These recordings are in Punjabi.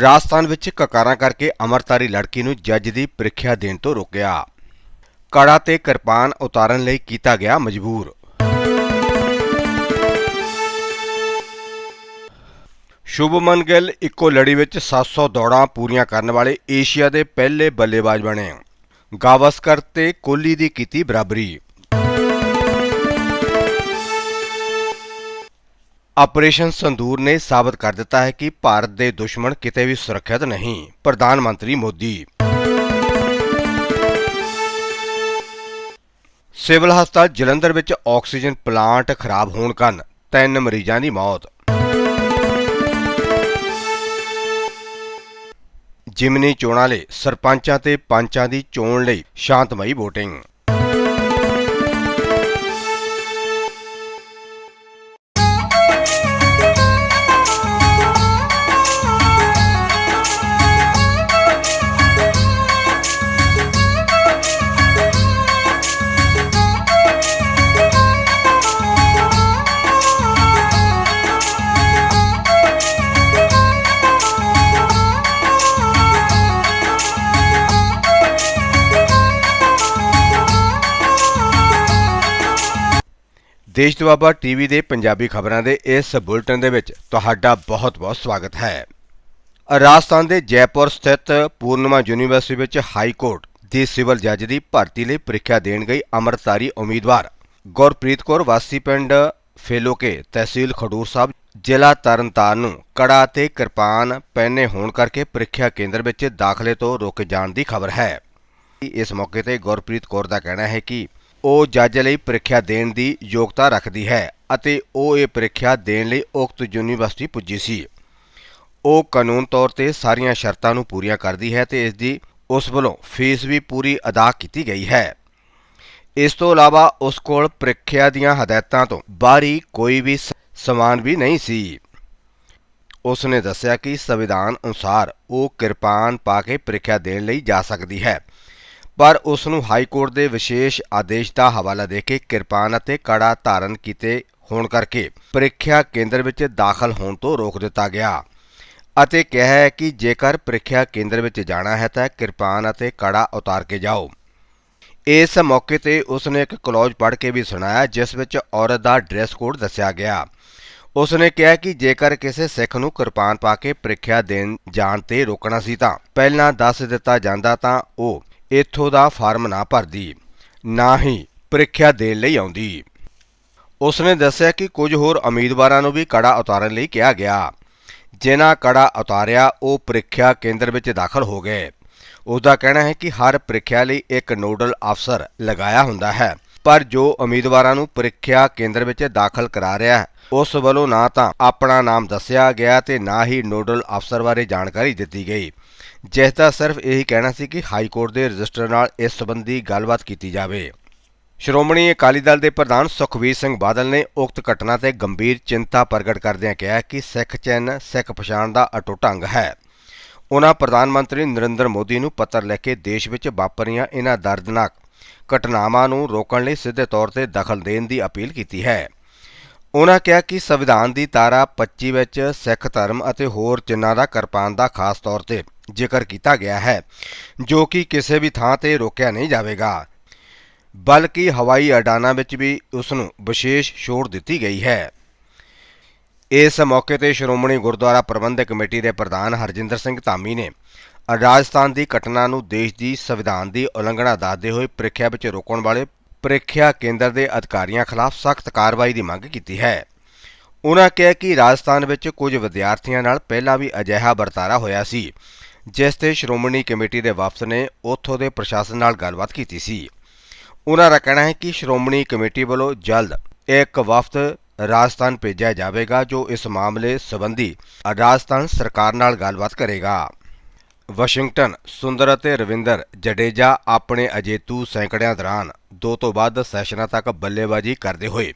ਰਾਜਸਥਾਨ ਵਿੱਚ ਕਕਾਰਾਂ ਕਰਕੇ ਅਮਰਤਾਰੀ ਲੜਕੀ ਨੂੰ ਜੱਜ ਦੀ ਪ੍ਰੀਖਿਆ ਦੇਣ ਤੋਂ ਰੋਕਿਆ। ਕੜਾ ਤੇ ਕਿਰਪਾਨ ਉਤਾਰਨ ਲਈ ਕੀਤਾ ਗਿਆ ਮਜਬੂਰ। ਸ਼ੁਭਮਨ ਗਿੱਲ ਇੱਕੋ ਲੜੀ ਵਿੱਚ 700 ਦੌੜਾਂ ਪੂਰੀਆਂ ਕਰਨ ਵਾਲੇ ਏਸ਼ੀਆ ਦੇ ਪਹਿਲੇ ਬੱਲੇਬਾਜ਼ ਬਣੇ। ਗਾਵਸਕਰ ਤੇ ਕੋਹਲੀ ਦੀ ਕੀਤੀ ਬਰਾਬਰੀ। ਆਪਰੇਸ਼ਨ ਸੰਦੂਰ ਨੇ ਸਾਬਤ ਕਰ ਦਿੱਤਾ ਹੈ ਕਿ ਭਾਰਤ ਦੇ ਦੁਸ਼ਮਣ ਕਿਤੇ ਵੀ ਸੁਰੱਖਿਅਤ ਨਹੀਂ। ਪ੍ਰਧਾਨ ਮੰਤਰੀ ਮੋਦੀ। ਸਿਵਲ ਹਸਪਤਾਲ ਜਲੰਧਰ ਵਿੱਚ ਆਕਸੀਜਨ ਪਲਾਂਟ ਖਰਾਬ ਹੋਣ ਕਾਰਨ ਤਿੰਨ ਮਰੀਜ਼ਾਂ ਦੀ ਮੌਤ। ਜਿਮਨੀ ਚੋਣਾਂ ਲਈ ਸਰਪੰਚਾਂ ਤੇ ਪੰਚਾਂ ਦੀ ਚੋਣ ਲਈ ਸ਼ਾਂਤਮਈ VOTING ਦੇਸ਼ ਦੁਆਬਾ ਟੀਵੀ ਦੇ ਪੰਜਾਬੀ ਖਬਰਾਂ ਦੇ ਇਸ ਬੁਲਟਨ ਦੇ ਵਿੱਚ ਤੁਹਾਡਾ ਬਹੁਤ-ਬਹੁਤ ਸਵਾਗਤ ਹੈ। ਰਾਜਸਥਾਨ ਦੇ ਜੈਪੁਰ ਸਥਿਤ ਪੂਰਨਿਮਾ ਯੂਨੀਵਰਸਿਟੀ ਵਿੱਚ ਹਾਈ ਕੋਰਟ ਦੀ ਸਿਵਲ ਜੱਜ ਦੀ ਭਰਤੀ ਲਈ ਪ੍ਰੀਖਿਆ ਦੇਣ ਗਈ ਅਮਰਤਾਰੀ ਉਮੀਦਵਾਰ ਗੁਰਪ੍ਰੀਤ ਕੌਰ ਵਾਸੀ ਪਿੰਡ ਫੇਲੋਕੇ ਤਹਿਸੀਲ ਖਡੂਰ ਸਾਹਿਬ, ਜ਼ਿਲ੍ਹਾ ਤਰਨਤਾਰਨ ਨੂੰ ਕੜਾ ਤੇ ਕਿਰਪਾਨ ਪਹਿਨੇ ਹੋਣ ਕਰਕੇ ਪ੍ਰੀਖਿਆ ਕੇਂਦਰ ਵਿੱਚ ਦਾਖਲੇ ਤੋਂ ਰੋਕੇ ਜਾਣ ਦੀ ਖਬਰ ਹੈ। ਇਸ ਮੌਕੇ ਤੇ ਗੁਰਪ੍ਰੀਤ ਕੌਰ ਦਾ ਕਹਿਣਾ ਹੈ ਕਿ ਉਹ ਜੱਜ ਲਈ ਪ੍ਰੀਖਿਆ ਦੇਣ ਦੀ ਯੋਗਤਾ ਰੱਖਦੀ ਹੈ ਅਤੇ ਉਹ ਇਹ ਪ੍ਰੀਖਿਆ ਦੇਣ ਲਈ ਉਕਤ ਯੂਨੀਵਰਸਿਟੀ ਪੁੱਜੀ ਸੀ। ਉਹ ਕਾਨੂੰਨ ਤੌਰ ਤੇ ਸਾਰੀਆਂ ਸ਼ਰਤਾਂ ਨੂੰ ਪੂਰੀਆਂ ਕਰਦੀ ਹੈ ਤੇ ਇਸ ਦੀ ਉਸ ਵੱਲੋਂ ਫੀਸ ਵੀ ਪੂਰੀ ਅਦਾ ਕੀਤੀ ਗਈ ਹੈ। ਇਸ ਤੋਂ ਇਲਾਵਾ ਉਸ ਕੋਲ ਪ੍ਰੀਖਿਆ ਦੀਆਂ ਹਦਾਇਤਾਂ ਤੋਂ ਬਾਹਰੀ ਕੋਈ ਵੀ ਸ- ਸਮਾਨ ਵੀ ਨਹੀਂ ਸੀ। ਉਸ ਨੇ ਦੱਸਿਆ ਕਿ ਸੰਵਿਧਾਨ ਅਨੁਸਾਰ ਉਹ ਕਿਰਪਾਨ ਪਾ ਕੇ ਪ੍ਰੀਖਿਆ ਦੇਣ ਲਈ ਜਾ ਸਕਦੀ ਹੈ। ਪਰ ਉਸ ਨੂੰ ਹਾਈ ਕੋਰਟ ਦੇ ਵਿਸ਼ੇਸ਼ ਆਦੇਸ਼ ਦਾ ਹਵਾਲਾ ਦੇ ਕੇ ਕਿਰਪਾਨ ਅਤੇ ਕੜਾ ਧਾਰਨ ਕੀਤੇ ਹੋਣ ਕਰਕੇ ਪ੍ਰੀਖਿਆ ਕੇਂਦਰ ਵਿੱਚ ਦਾਖਲ ਹੋਣ ਤੋਂ ਰੋਕ ਦਿੱਤਾ ਗਿਆ। ਅਤੇ ਕਿਹਾ ਹੈ ਕਿ ਜੇਕਰ ਪ੍ਰੀਖਿਆ ਕੇਂਦਰ ਵਿੱਚ ਜਾਣਾ ਹੈ ਤਾਂ ਕਿਰਪਾਨ ਅਤੇ ਕੜਾ ਉਤਾਰ ਕੇ ਜਾਓ। ਇਸ ਮੌਕੇ ਤੇ ਉਸ ਨੇ ਇੱਕ ਕਲੌਜ ਪੜ੍ਹ ਕੇ ਵੀ ਸੁਣਾਇਆ, ਜਿਸ ਵਿੱਚ ਔਰਤ ਦਾ ਡਰੈਸ ਕੋਡ ਦੱਸਿਆ ਗਿਆ। ਉਸ ਨੇ ਕਿਹਾ ਕਿ ਜੇਕਰ ਕਿਸੇ ਸਿੱਖ ਨੂੰ ਕਿਰਪਾਨ ਪਾ ਕੇ ਪ੍ਰੀਖਿਆ ਦੇਣ ਜਾਣ ਤੇ ਰੋਕਣਾ ਸੀ ਤਾਂ ਪਹਿਲਾਂ ਦੱਸ ਦਿੱਤਾ ਜਾਂਦਾ ਤਾਂ ਉਹ ਇੱਥੋਂ ਦਾ ਫਾਰਮ ਨਾ ਭਰਦੀ, ਨਾ ਹੀ ਪ੍ਰੀਖਿਆ ਦੇਣ ਲਈ ਆਉਂਦੀ। ਉਸ ਨੇ ਦੱਸਿਆ ਕਿ ਕੁਝ ਹੋਰ ਉਮੀਦਵਾਰਾਂ ਨੂੰ ਵੀ ਕੜਾ ਉਤਾਰਨ ਲਈ ਕਿਹਾ ਗਿਆ। ਜਿਨ੍ਹਾਂ ਕੜਾ ਉਤਾਰਿਆ, ਉਹ ਪ੍ਰੀਖਿਆ ਕੇਂਦਰ ਵਿੱਚ ਦਾਖਲ ਹੋ ਗਏ। ਉਸ ਦਾ ਕਹਿਣਾ ਹੈ ਕਿ ਹਰ ਪ੍ਰੀਖਿਆ ਲਈ ਇੱਕ ਨੋਡਲ ਅਫਸਰ ਲਗਾਇਆ ਹੁੰਦਾ ਹੈ। ਪਰ ਜੋ ਉਮੀਦਵਾਰਾਂ ਨੂੰ ਪ੍ਰੀਖਿਆ ਕੇਂਦਰ ਵਿੱਚ ਦਾਖਲ ਕਰਾ ਰਿਹਾ ਹੈ, ਉਸ ਵੱਲੋਂ ਨਾ ਤਾਂ ਆਪਣਾ ਨਾਮ ਦੱਸਿਆ ਗਿਆ ਤੇ ਨਾ ਹੀ ਨੋਡਲ ਅਫਸਰ ਬਾਰੇ ਜਾਣਕਾਰੀ ਦਿੱਤੀ ਗਈ। ਜਿਸ ਦਾ ਸਿਰਫ ਇਹੀ ਕਹਿਣਾ ਸੀ ਕਿ ਹਾਈ ਕੋਰਟ ਦੇ ਰਜਿਸਟਰ ਨਾਲ ਇਸ ਸੰਬੰਧੀ ਗੱਲਬਾਤ ਕੀਤੀ ਜਾਵੇ। ਸ਼੍ਰੋਮਣੀ ਅਕਾਲੀ ਦਲ ਦੇ ਪ੍ਰਧਾਨ ਸੁਖਬੀਰ ਸਿੰਘ ਬਾਦਲ ਨੇ ਉਕਤ ਘਟਨਾ ਤੇ ਗੰਭੀਰ ਚਿੰਤਾ ਪ੍ਰਗਟ ਕਰਦਿਆਂ ਕਿਹਾ ਕਿ ਸਿੱਖ ਚਿੰਨ੍ਹ ਸਿੱਖ ਪਛਾਣ ਦਾ ਅਟੁੱਟ ਅੰਗ ਹੈ। ਉਹਨਾਂ ਪ੍ਰਧਾਨ ਮੰਤਰੀ ਨਰਿੰਦਰ ਮੋਦੀ ਨੂੰ ਪੱਤਰ ਲਿਖ ਕੇ ਦੇਸ਼ ਵਿੱਚ ਵਾਪਰੀਆਂ ਇਹਨਾਂ ਦਰਦਨਾਕ ਘਟਨਾਵਾਂ ਨੂੰ ਰੋਕਣ ਲਈ ਸਿੱਧੇ ਤੌਰ ਤੇ ਦਖਲ ਦੇਣ ਦੀ ਅਪੀਲ ਕੀਤੀ ਹੈ। ਉਹਨਾਂ ਕਿਹਾ ਕਿ ਸੰਵਿਧਾਨ ਦੀ ਧਾਰਾ 25 ਵਿੱਚ ਸਿੱਖ ਧਰਮ ਅਤੇ ਹੋਰ ਚਿੰਨਾਂ ਦਾ ਕਿਰਪਾਨ ਦਾ ਖਾਸ ਤੌਰ ਤੇ ਜ਼ਿਕਰ ਕੀਤਾ ਗਿਆ ਹੈ, ਜੋ ਕਿ ਕਿਸੇ ਵੀ ਥਾਂ ਤੇ ਰੋਕਿਆ ਨਹੀਂ ਜਾਵੇਗਾ। ਬਲਕਿ ਹਵਾਈ ਅਡਾਨਾਂ ਵਿੱਚ ਵੀ ਉਸ ਨੂੰ ਵਿਸ਼ੇਸ਼ ਛੋਟ ਦਿੱਤੀ ਗਈ ਹੈ। ਇਸ ਮੌਕੇ ਤੇ ਸ਼੍ਰੋਮਣੀ ਗੁਰਦੁਆਰਾ ਪ੍ਰਬੰਧਕ ਕਮੇਟੀ ਦੇ ਪ੍ਰਧਾਨ ਹਰਜਿੰਦਰ ਸਿੰਘ ਧਾਮੀ ਨੇ ਰਾਜਸਥਾਨ ਦੀ ਘਟਨਾ ਨੂੰ ਦੇਸ਼ ਦੀ ਸੰਵਿਧਾਨ ਦੀ ਉਲੰਘਣਾ ਦੱਸਦੇ ਹੋਏ ਪ੍ਰੀਖਿਆ ਵਿੱਚ ਰੋਕਣ ਵਾਲੇ ਪ੍ਰੀਖਿਆ ਕੇਂਦਰ ਦੇ ਅਧਿਕਾਰੀਆਂ ਖਿਲਾਫ ਸਖਤ ਕਾਰਵਾਈ ਦੀ ਮੰਗ ਕੀਤੀ ਹੈ। ਉਨ੍ਹਾਂ ਕਿਹਾ ਕਿ ਰਾਜਸਥਾਨ ਵਿੱਚ ਕੁਝ ਵਿਦਿਆਰਥੀਆਂ ਨਾਲ ਪਹਿਲਾਂ ਵੀ ਅਜਿਹਾ ਵਰਤਾਰਾ ਹੋਇਆ ਸੀ। ਜਿਸ ਤੇ ਸ਼੍ਰੋਮਣੀ ਕਮੇਟੀ ਦੇ ਵਫਦ ਨੇ ਉੱਥੋਂ ਦੇ ਪ੍ਰਸ਼ਾਸਨ ਨਾਲ ਗੱਲਬਾਤ ਕੀਤੀ ਸੀ। ਉਨ੍ਹਾਂ ਦਾ ਕਹਿਣਾ ਹੈ ਕਿ ਸ਼੍ਰੋਮਣੀ ਕਮੇਟੀ ਵੱਲੋਂ ਜਲਦ ਇੱਕ ਵਫਦ ਰਾਜਸਥਾਨ ਭੇਜਿਆ ਜਾਵੇਗਾ, ਜੋ ਇਸ ਮਾਮਲੇ ਸੰਬੰਧੀ ਰਾਜਸਥਾਨ ਸਰਕਾਰ ਨਾਲ ਗੱਲਬਾਤ ਕਰੇਗਾ। ਵਾਸ਼ਿੰਗਟਨ, ਸੁੰਦਰ ਅਤੇ ਰਵਿੰਦਰ ਜਡੇਜਾ ਆਪਣੇ ਅਜੇਤੂ ਸੈਂਕੜਿਆਂ ਦੌਰਾਨ ਦੋ ਤੋਂ ਵੱਧ ਸੈਸ਼ਨਾਂ ਤੱਕ ਬੱਲੇਬਾਜ਼ੀ ਕਰਦੇ ਹੋਏ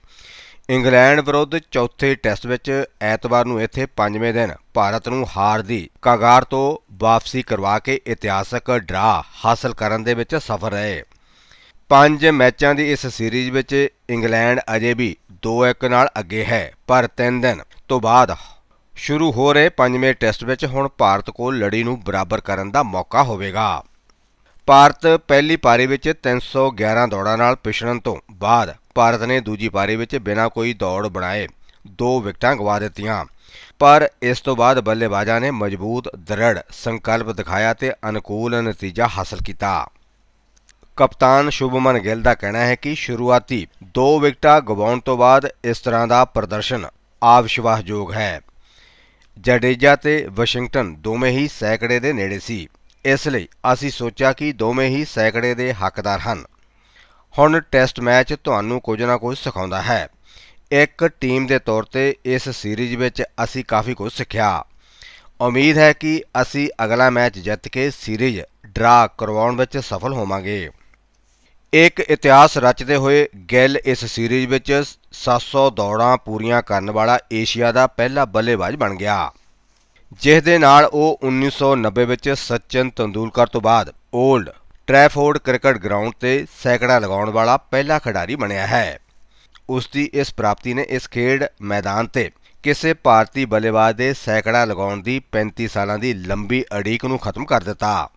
ਇੰਗਲੈਂਡ ਵਿਰੁੱਧ ਚੌਥੇ ਟੈਸਟ ਵਿੱਚ ਐਤਵਾਰ ਨੂੰ ਇੱਥੇ ਪੰਜਵੇਂ ਦਿਨ ਭਾਰਤ ਨੂੰ ਹਾਰ ਦੀ ਕਗਾਰ ਤੋਂ ਵਾਪਸੀ ਕਰਵਾ ਕੇ ਇਤਿਹਾਸਕ ਡਰਾ ਹਾਸਲ ਕਰਨ ਦੇ ਵਿੱਚ ਸਫਲ ਰਹੇ। ਪੰਜ ਮੈਚਾਂ ਦੀ ਇਸ ਸੀਰੀਜ਼ ਵਿੱਚ ਇੰਗਲੈਂਡ ਅਜੇ ਵੀ 2-1 ਨਾਲ ਅੱਗੇ ਹੈ, ਪਰ 3 ਦਿਨ ਤੋਂ ਬਾਅਦ ਸ਼ੁਰੂ ਹੋ ਰਹੇ ਪੰਜਵੇਂ ਟੈਸਟ ਵਿੱਚ ਹੁਣ ਭਾਰਤ ਕੋਲ ਲੜੀ ਨੂੰ ਬਰਾਬਰ ਕਰਨ ਦਾ ਮੌਕਾ ਹੋਵੇਗਾ। ਭਾਰਤ ਪਹਿਲੀ ਪਾਰੀ ਵਿੱਚ 311 ਦੌੜਾਂ ਨਾਲ ਪਿਛੜਨ ਤੋਂ ਬਾਅਦ ਭਾਰਤ ਨੇ ਦੂਜੀ ਪਾਰੀ ਵਿੱਚ ਬਿਨਾਂ ਕੋਈ ਦੌੜ ਬਣਾਏ ਦੋ ਵਿਕਟਾਂ ਗਵਾ ਦਿੱਤੀਆਂ। ਪਰ ਇਸ ਤੋਂ ਬਾਅਦ ਬੱਲੇਬਾਜ਼ਾਂ ਨੇ ਮਜ਼ਬੂਤ, ਦ੍ਰਿੜ ਸੰਕਲਪ ਦਿਖਾਇਆ ਤੇ ਅਨੁਕੂਲ ਨਤੀਜਾ ਹਾਸਲ ਕੀਤਾ। ਕਪਤਾਨ ਸ਼ੁਭਮਨ ਗਿੱਲ ਦਾ ਕਹਿਣਾ ਹੈ ਕਿ ਸ਼ੁਰੂਆਤੀ ਦੋ ਵਿਕਟਾਂ ਗਵਾਉਣ ਤੋਂ ਬਾਅਦ ਇਸ ਤਰ੍ਹਾਂ ਦਾ ਪ੍ਰਦਰਸ਼ਨ ਆਵਿਸ਼ਵਾਸਯੋਗ ਹੈ। ਜਡੇਜਾ ਤੇ ਵਾਸ਼ਿੰਗਟਨ ਦੋਵੇਂ ਹੀ ਸੈਂਕੜੇ ਦੇ ਨੇੜੇ ਸੀ। ਇਸ ਲਈ ਅਸੀਂ ਸੋਚਿਆ ਕਿ ਦੋਵੇਂ ਹੀ ਸੈਂਕੜੇ ਦੇ ਹੱਕਦਾਰ ਹਨ। ਹੁਣ ਟੈਸਟ ਮੈਚ ਤੁਹਾਨੂੰ ਕੁਝ ਨਾ ਕੁਝ ਸਿਖਾਉਂਦਾ ਹੈ। ਇੱਕ ਟੀਮ ਦੇ ਤੌਰ ਤੇ ਇਸ ਸੀਰੀਜ਼ ਵਿੱਚ ਅਸੀਂ ਕਾਫੀ ਕੁਝ ਸਿੱਖਿਆ। ਉਮੀਦ ਹੈ ਕਿ ਅਸੀਂ ਅਗਲਾ ਮੈਚ ਜਿੱਤ ਕੇ ਸੀਰੀਜ਼ ਡਰਾ ਕਰਵਾਉਣ ਵਿੱਚ ਸਫਲ ਹੋਵਾਂਗੇ। ਇੱਕ ਇਤਿਹਾਸ ਰਚਦੇ ਹੋਏ ਗਿੱਲ ਇਸ ਸੀਰੀਜ਼ ਵਿੱਚ 700 ਦੌੜਾਂ ਪੂਰੀਆਂ ਕਰਨ ਵਾਲਾ ਏਸ਼ੀਆ ਦਾ ਪਹਿਲਾ ਬੱਲੇਬਾਜ਼ ਬਣ ਗਿਆ। ਜਿਸ ਦੇ ਨਾਲ ਉਹ 1990 ਵਿੱਚ ਸਚਿਨ ਤੰਦੂਲਕਰ ਤੋਂ ਬਾਅਦ 올ਡ ਟ੍ਰੈਫੋਰਡ ਕ੍ਰਿਕਟ ਗਰਾਊਂਡ ਤੇ ਸੈਂਕੜਾ ਲਗਾਉਣ ਵਾਲਾ ਪਹਿਲਾ ਖਿਡਾਰੀ ਬਣਿਆ ਹੈ। ਉਸ ਦੀ ਇਸ ਪ੍ਰਾਪਤੀ ਨੇ ਇਸ ਖੇਡ ਮੈਦਾਨ ਤੇ ਕਿਸੇ ਭਾਰਤੀ ਬੱਲੇਬਾਜ਼ ਦੇ ਸੈਂਕੜਾ ਲਗਾਉਣ ਦੀ 35 ਸਾਲਾਂ ਦੀ ਲੰਬੀ ਅੜੀਕ ਨੂੰ ਖਤਮ ਕਰ ਦਿੱਤਾ।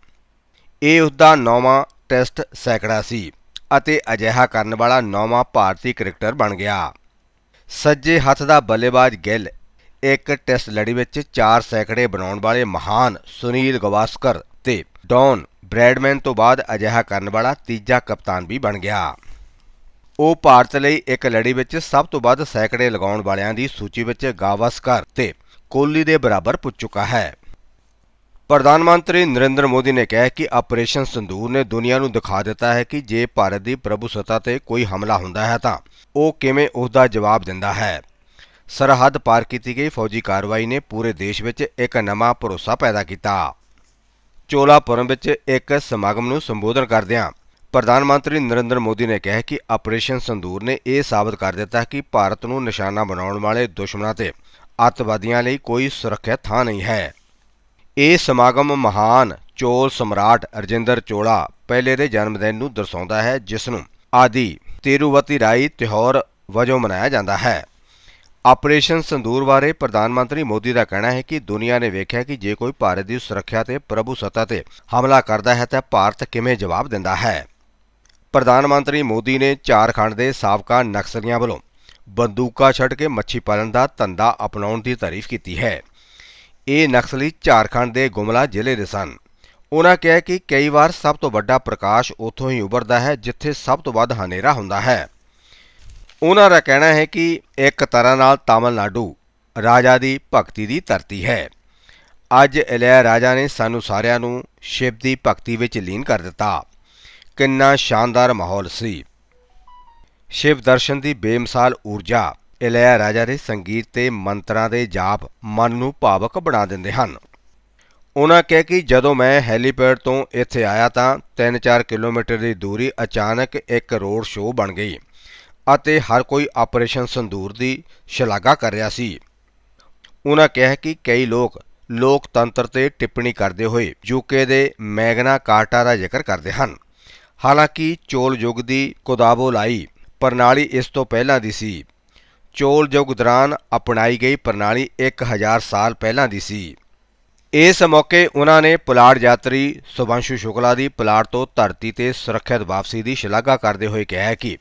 ਇਹ ਉਸ ਦਾ ਨੌਵਾਂ ਟੈਸਟ ਸੈਂਕੜਾ ਸੀ ਅਤੇ ਅਜਿਹਾ ਕਰਨ ਵਾਲਾ ਨੌਵਾਂ ਭਾਰਤੀ ਕ੍ਰਿਕਟਰ ਬਣ ਗਿਆ। ਸੱਜੇ ਹੱਥ ਦਾ ਬੱਲੇਬਾਜ਼ ਗਿੱਲ ਇੱਕ ਟੈਸਟ ਲੜੀ ਵਿੱਚ 4 ਸੈਂਕੜੇ ਬਣਾਉਣ ਵਾਲੇ ਮਹਾਨ ਸੁਨੀਲ ਗਵਾਸਕਰ ਤੇ ਡੌਨ ਬ੍ਰੈਡਮੈਨ ਤੋਂ ਬਾਅਦ ਅਜਿਹਾ ਕਰਨ ਵਾਲਾ ਤੀਜਾ ਕਪਤਾਨ ਵੀ ਬਣ ਗਿਆ। ਉਹ ਭਾਰਤ ਲਈ ਇੱਕ ਲੜੀ ਵਿੱਚ ਸਭ ਤੋਂ ਵੱਧ ਸੈਂਕੜੇ ਲਗਾਉਣ ਵਾਲਿਆਂ ਦੀ ਸੂਚੀ ਵਿੱਚ ਗਾਵਸਕਰ ਤੇ ਕੋਹਲੀ ਦੇ ਬਰਾਬਰ ਪੁੱਜ ਚੁੱਕਾ ਹੈ। ਪ੍ਰਧਾਨ ਮੰਤਰੀ ਨਰਿੰਦਰ ਮੋਦੀ ਨੇ ਕਿਹਾ ਕਿ ਆਪਰੇਸ਼ਨ ਸੰਦੂਰ ਨੇ ਦੁਨੀਆ ਨੂੰ ਦਿਖਾ ਦਿੱਤਾ ਹੈ ਕਿ ਜੇ ਭਾਰਤ ਦੀ ਪ੍ਰਭੂਸੱਤਾ ਤੇ ਕੋਈ ਹਮਲਾ ਹੁੰਦਾ ਹੈ ਤਾਂ ਉਹ ਕਿਵੇਂ ਉਸ ਦਾ ਜਵਾਬ ਦਿੰਦਾ ਹੈ। ਸਰਹੱਦ ਪਾਰ ਕੀਤੀ ਗਈ ਫੌਜੀ ਕਾਰਵਾਈ ਨੇ ਪੂਰੇ ਦੇਸ਼ ਵਿੱਚ ਇੱਕ ਨਵਾਂ ਭਰੋਸਾ ਪੈਦਾ ਕੀਤਾ। ਚੋਲਾਪੁਰਮ ਵਿੱਚ ਇੱਕ ਸਮਾਗਮ ਨੂੰ ਸੰਬੋਧਨ ਕਰਦਿਆਂ ਪ੍ਰਧਾਨ ਮੰਤਰੀ ਨਰਿੰਦਰ ਮੋਦੀ ਨੇ ਕਿਹਾ ਕਿ ਆਪਰੇਸ਼ਨ ਸੰਦੂਰ ਨੇ ਇਹ ਸਾਬਤ ਕਰ ਦਿੱਤਾ ਕਿ ਭਾਰਤ ਨੂੰ ਨਿਸ਼ਾਨਾ ਬਣਾਉਣ ਵਾਲੇ ਦੁਸ਼ਮਣਾਂ ਤੇ ਅੱਤਵਾਦੀਆਂ ਲਈ ਕੋਈ ਸੁਰੱਖਿਅਤ ਥਾਂ ਨਹੀਂ ਹੈ। ਇਹ ਸਮਾਗਮ ਮਹਾਨ ਚੋਲ ਸਮਰਾਟ ਅਰਜਿੰਦਰ ਚੋਲਾ ਪਹਿਲੇ ਦੇ ਜਨਮ ਦਿਨ ਨੂੰ ਦਰਸਾਉਂਦਾ ਹੈ, ਜਿਸ ਨੂੰ ਆਦੀ ਤੇਰੂਵਤੀ ਰਾਈ ਤਿਉਹਾਰ ਵਜੋਂ ਮਨਾਇਆ ਜਾਂਦਾ ਹੈ। ਆਪਰੇਸ਼ਨ ਸੰਦੂਰ ਬਾਰੇ ਪ੍ਰਧਾਨ ਮੰਤਰੀ ਮੋਦੀ ਦਾ ਕਹਿਣਾ ਹੈ ਕਿ ਦੁਨੀਆ ਨੇ ਵੇਖਿਆ ਕਿ ਜੇ ਕੋਈ ਭਾਰਤ ਦੀ ਸੁਰੱਖਿਆ ਤੇ ਪ੍ਰਭੂਸੱਤਾ ਤੇ ਹਮਲਾ ਕਰਦਾ ਹੈ ਤਾਂ ਭਾਰਤ ਕਿਵੇਂ ਜਵਾਬ ਦਿੰਦਾ ਹੈ? ਪ੍ਰਧਾਨ ਮੰਤਰੀ ਮੋਦੀ ਨੇ ਝਾਰਖੰਡ ਦੇ ਸਾਬਕਾ ਨਕਸਲੀਆਂ ਵੱਲੋਂ ਬੰਦੂਕਾਂ ਛੱਡ ਕੇ ਮੱਛੀ ਪਾਲਣ ਦਾ ਧੰਦਾ ਅਪਣਾਉਣ ਦੀ ਤਾਰੀਫ ਕੀਤੀ ਹੈ। ਇਹ ਨਕਸਲੀ ਝਾਰਖੰਡ ਦੇ ਗੁਮਲਾ ਜ਼ਿਲ੍ਹੇ ਦੇ ਸਨ। ਉਹਨਾਂ ਕਿਹਾ ਕਿ ਕਈ ਵਾਰ ਸਭ ਤੋਂ ਵੱਡਾ ਪ੍ਰਕਾਸ਼ ਉੱਥੋਂ ਹੀ ਉਭਰਦਾ ਹੈ ਜਿੱਥੇ ਸਭ ਤੋਂ ਵੱਧ ਹਨੇਰਾ ਹੁੰਦਾ ਹੈ। ਉਹਨਾਂ ਦਾ ਕਹਿਣਾ ਹੈ ਕਿ ਇੱਕ ਤਰ੍ਹਾਂ ਨਾਲ ਤਾਮਿਲਨਾਡੂ ਰਾਜਾ ਦੀ ਭਗਤੀ ਦੀ ਧਰਤੀ ਹੈ। ਅੱਜ ਇਲੈ ਰਾਜਾ ਨੇ ਸਾਨੂੰ ਸਾਰਿਆਂ ਨੂੰ ਸ਼ਿਵ ਦੀ ਭਗਤੀ ਵਿੱਚ ਲੀਨ ਕਰ ਦਿੱਤਾ। ਕਿੰਨਾ ਸ਼ਾਨਦਾਰ ਮਾਹੌਲ ਸੀ। ਸ਼ਿਵ ਦਰਸ਼ਨ ਦੀ ਬੇਮਿਸਾਲ ਊਰਜਾ ਇਲੈ ਰਾਜਾ ਦੇ ਸੰਗੀਤ ਤੇ ਮੰਤਰਾਂ ਦੇ ਜਾਪ ਮਨ ਨੂੰ ਭਾਵਕ ਬਣਾ ਦਿੰਦੇ ਹਨ। ਉਹਨਾਂ ਕਿਹਾ ਕਿ ਜਦੋਂ ਮੈਂ ਹੈਲੀਪੈਡ ਤੋਂ ਇੱਥੇ ਆਇਆ ਤਾਂ 3-4 ਕਿਲੋਮੀਟਰ ਦੀ ਦੂਰੀ ਅਚਾਨਕ ਇੱਕ ਰੋਡ ਸ਼ੋਅ ਬਣ ਗਈ। ਅਤੇ ਹਰ ਕੋਈ ਆਪਰੇਸ਼ਨ ਸੰਦੂਰ ਦੀ ਸ਼ਲਾਘਾ ਕਰ ਰਿਹਾ ਸੀ। ਉਹਨਾਂ ਕਿਹਾ ਕਿ ਕਈ ਲੋਕ ਲੋਕਤੰਤਰ ਤੇ ਟਿੱਪਣੀ ਕਰਦੇ ਹੋਏ ਯੂਕੇ ਦੇ ਮੈਗਨਾ ਕਾਰਟਾ ਦਾ ਜ਼ਿਕਰ ਕਰਦੇ ਹਨ। ਹਾਲਾਂਕਿ ਚੋਲ ਯੁੱਗ ਦੀ ਕੋਦਾਬੋਲਾਈ ਪ੍ਰਣਾਲੀ ਇਸ ਤੋਂ ਪਹਿਲਾਂ ਦੀ ਸੀ। ਚੋਲ ਯੁੱਗ ਦੌਰਾਨ ਅਪਣਾਈ ਗਈ ਪ੍ਰਣਾਲੀ 1000 ਸਾਲ ਪਹਿਲਾਂ ਦੀ ਸੀ। ਇਸ ਮੌਕੇ ਉਹਨਾਂ ਨੇ ਪੁਲਾੜ ਯਾਤਰੀ ਸੁਭਾਂਸ਼ੂ ਸ਼ੁਕਲਾ ਦੀ ਪੁਲਾੜ ਤੋਂ ਧਰਤੀ ਤੇ ਸੁਰੱਖਿਅਤ ਵਾਪਸੀ ਦੀ ਸ਼ਲਾਘਾ ਕਰਦੇ ਹੋਏ ਕਿਹਾ ਕਿ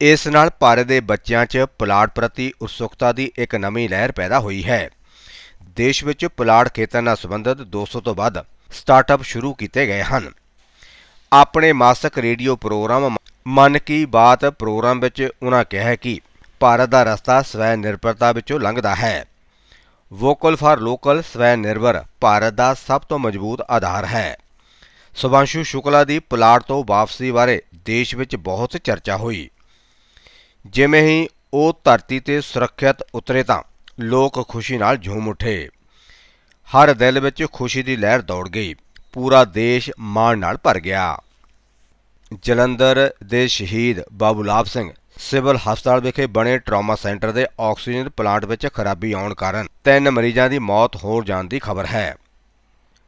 ਇਸ ਨਾਲ ਭਾਰਤ ਦੇ ਬੱਚਿਆਂ 'ਚ ਪੁਲਾੜ ਪ੍ਰਤੀ ਉਤਸੁਕਤਾ ਦੀ ਇੱਕ ਨਵੀਂ ਲਹਿਰ ਪੈਦਾ ਹੋਈ ਹੈ। ਦੇਸ਼ ਵਿੱਚ ਪੁਲਾੜ ਖੇਤਰ ਨਾਲ ਸੰਬੰਧਿਤ 200 ਤੋਂ ਵੱਧ ਸਟਾਰਟਅਪ ਸ਼ੁਰੂ ਕੀਤੇ ਗਏ ਹਨ। ਆਪਣੇ ਮਾਸਕ ਰੇਡੀਓ ਪ੍ਰੋਗਰਾਮ ਮਨ ਕੀ ਬਾਤ ਪ੍ਰੋਗਰਾਮ ਵਿੱਚ ਉਹਨਾਂ ਕਿਹਾ ਕਿ ਭਾਰਤ ਦਾ ਰਸਤਾ ਸਵੈ ਨਿਰਭਰਤਾ ਵਿੱਚੋਂ ਲੰਘਦਾ ਹੈ। ਵੋਕਲ ਫਾਰ ਲੋਕਲ ਸਵੈ ਨਿਰਭਰ ਭਾਰਤ ਦਾ ਸਭ ਤੋਂ ਮਜ਼ਬੂਤ ਆਧਾਰ ਹੈ। ਸੁਭਾਂਸ਼ੂ ਸ਼ੁਕਲਾ ਦੀ ਪੁਲਾੜ ਤੋਂ ਵਾਪਸੀ ਬਾਰੇ ਦੇਸ਼ ਵਿੱਚ ਬਹੁਤ ਚਰਚਾ ਹੋਈ। ਜਿਵੇਂ ਹੀ ਉਹ ਧਰਤੀ ਤੇ ਸੁਰੱਖਿਅਤ ਉਤਰੇ ਤਾਂ ਲੋਕ ਖੁਸ਼ੀ ਨਾਲ ਝੂਮ ਉੱਠੇ। ਹਰ ਦਿਲ ਵਿੱਚ ਖੁਸ਼ੀ ਦੀ ਲਹਿਰ ਦੌੜ ਗਈ। ਪੂਰਾ ਦੇਸ਼ ਮਾਣ ਨਾਲ ਭਰ ਗਿਆ। ਜਲੰਧਰ ਦੇ ਸ਼ਹੀਦ ਬਾਬੂ ਲਾਭ ਸਿੰਘ ਸਿਵਲ ਹਸਪਤਾਲ ਵਿਖੇ ਬਣੇ ਟਰਾਮਾ ਸੈਂਟਰ ਦੇ ਆਕਸੀਜਨ ਪਲਾਂਟ ਵਿੱਚ ਖਰਾਬੀ ਆਉਣ ਕਾਰਨ ਤਿੰਨ ਮਰੀਜ਼ਾਂ ਦੀ ਮੌਤ ਹੋ ਜਾਣ ਦੀ ਖਬਰ ਹੈ।